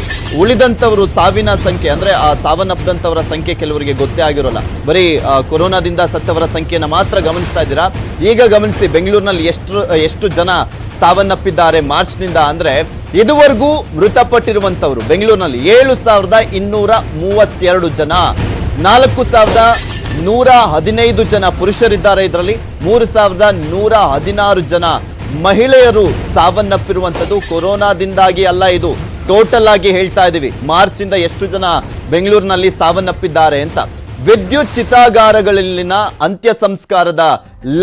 ಉಳಿದಂತವರು ಸಾವಿನ ಸಂಖ್ಯೆ, ಅಂದ್ರೆ ಆ ಸಾವನ್ನಪ್ಪದಂತವರ ಸಂಖ್ಯೆ ಕೆಲವರಿಗೆ ಗೊತ್ತೇ ಆಗಿರೋಲ್ಲ. ಬರೀ ಕೊರೋನಾದಿಂದ ಸತ್ತವರ ಸಂಖ್ಯೆನ ಮಾತ್ರ ಗಮನಿಸ್ತಾ ಇದ್ದೀರಾ? ಈಗ ಗಮನಿಸಿ, ಬೆಂಗಳೂರಿನಲ್ಲಿ ಎಷ್ಟು ಎಷ್ಟು ಜನ ಸಾವನ್ನಪ್ಪಿದ್ದಾರೆ ಮಾರ್ಚ್ನಿಂದ ಅಂದ್ರೆ, ಇದುವರೆಗೂ ಮೃತಪಟ್ಟಿರುವಂತವರು ಬೆಂಗಳೂರಿನಲ್ಲಿ ಏಳು ಸಾವಿರದ ಇನ್ನೂರ ಮೂವತ್ತೆರಡು ಜನ. ನಾಲ್ಕು ಸಾವಿರದ ನೂರ ಹದಿನೈದು ಜನ ಪುರುಷರಿದ್ದಾರೆ ಇದರಲ್ಲಿ, ಮೂರು ಸಾವಿರದ ನೂರ ಹದಿನಾರು ಜನ ಮಹಿಳೆಯರು ಸಾವನ್ನಪ್ಪಿರುವಂಥದ್ದು ಕೊರೋನಾದಿಂದಾಗಿ ಅಲ್ಲ ಇದು. ಟೋಟಲ್ ಆಗಿ ಹೇಳ್ತಾ ಇದ್ದೀವಿ ಮಾರ್ಚ್ ಇಂದ ಎಷ್ಟು ಜನ ಬೆಂಗಳೂರಿನಲ್ಲಿ ಸಾವನ್ನಪ್ಪಿದ್ದಾರೆ ಅಂತ. ವಿದ್ಯುತ್ ಚಿತಾಗಾರಗಳಲ್ಲಿನ ಅಂತ್ಯ ಸಂಸ್ಕಾರದ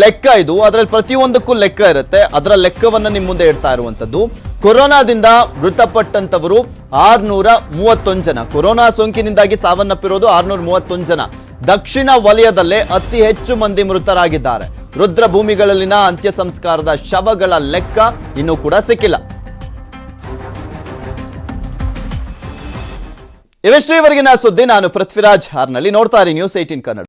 ಲೆಕ್ಕ ಇದು. ಅದರಲ್ಲಿ ಪ್ರತಿಯೊಂದಕ್ಕೂ ಲೆಕ್ಕ ಇರುತ್ತೆ. ಅದರ ಲೆಕ್ಕವನ್ನು ನಿಮ್ಮ ಮುಂದೆ ಇಡ್ತಾ ಇರುವಂತದ್ದು ಕೊರೋನಾದಿಂದ ಮೃತಪಟ್ಟಂತವರು ಆರ್ನೂರ ಮೂವತ್ತೊಂದು ಜನ. ಕೊರೋನಾ ಸೋಂಕಿನಿಂದಾಗಿ ಸಾವನ್ನಪ್ಪಿರೋದು ಆರ್ನೂರ ಮೂವತ್ತೊಂದು ಜನ. ದಕ್ಷಿಣ ವಲಯದಲ್ಲೇ ಅತಿ ಹೆಚ್ಚು ಮಂದಿ ಮೃತರಾಗಿದ್ದಾರೆ. ರುದ್ರಭೂಮಿಗಳಲ್ಲಿನ ಅಂತ್ಯ ಸಂಸ್ಕಾರದ ಶವಗಳ ಲೆಕ್ಕ ಇನ್ನೂ ಕೂಡ ಸಿಕ್ಕಿಲ್ಲ. ಇವೆಷ್ಟು ಇವರಿಗಿನ ಸುದ್ದಿ ನಾನು ಪೃಥ್ವಿರಾಜ್ ಹಾರ್ನಲ್ಲಿ ನೋಡ್ತಾ ಇರಿ ನ್ಯೂಸ್ ಏಟೀನ್ ಕನ್ನಡ.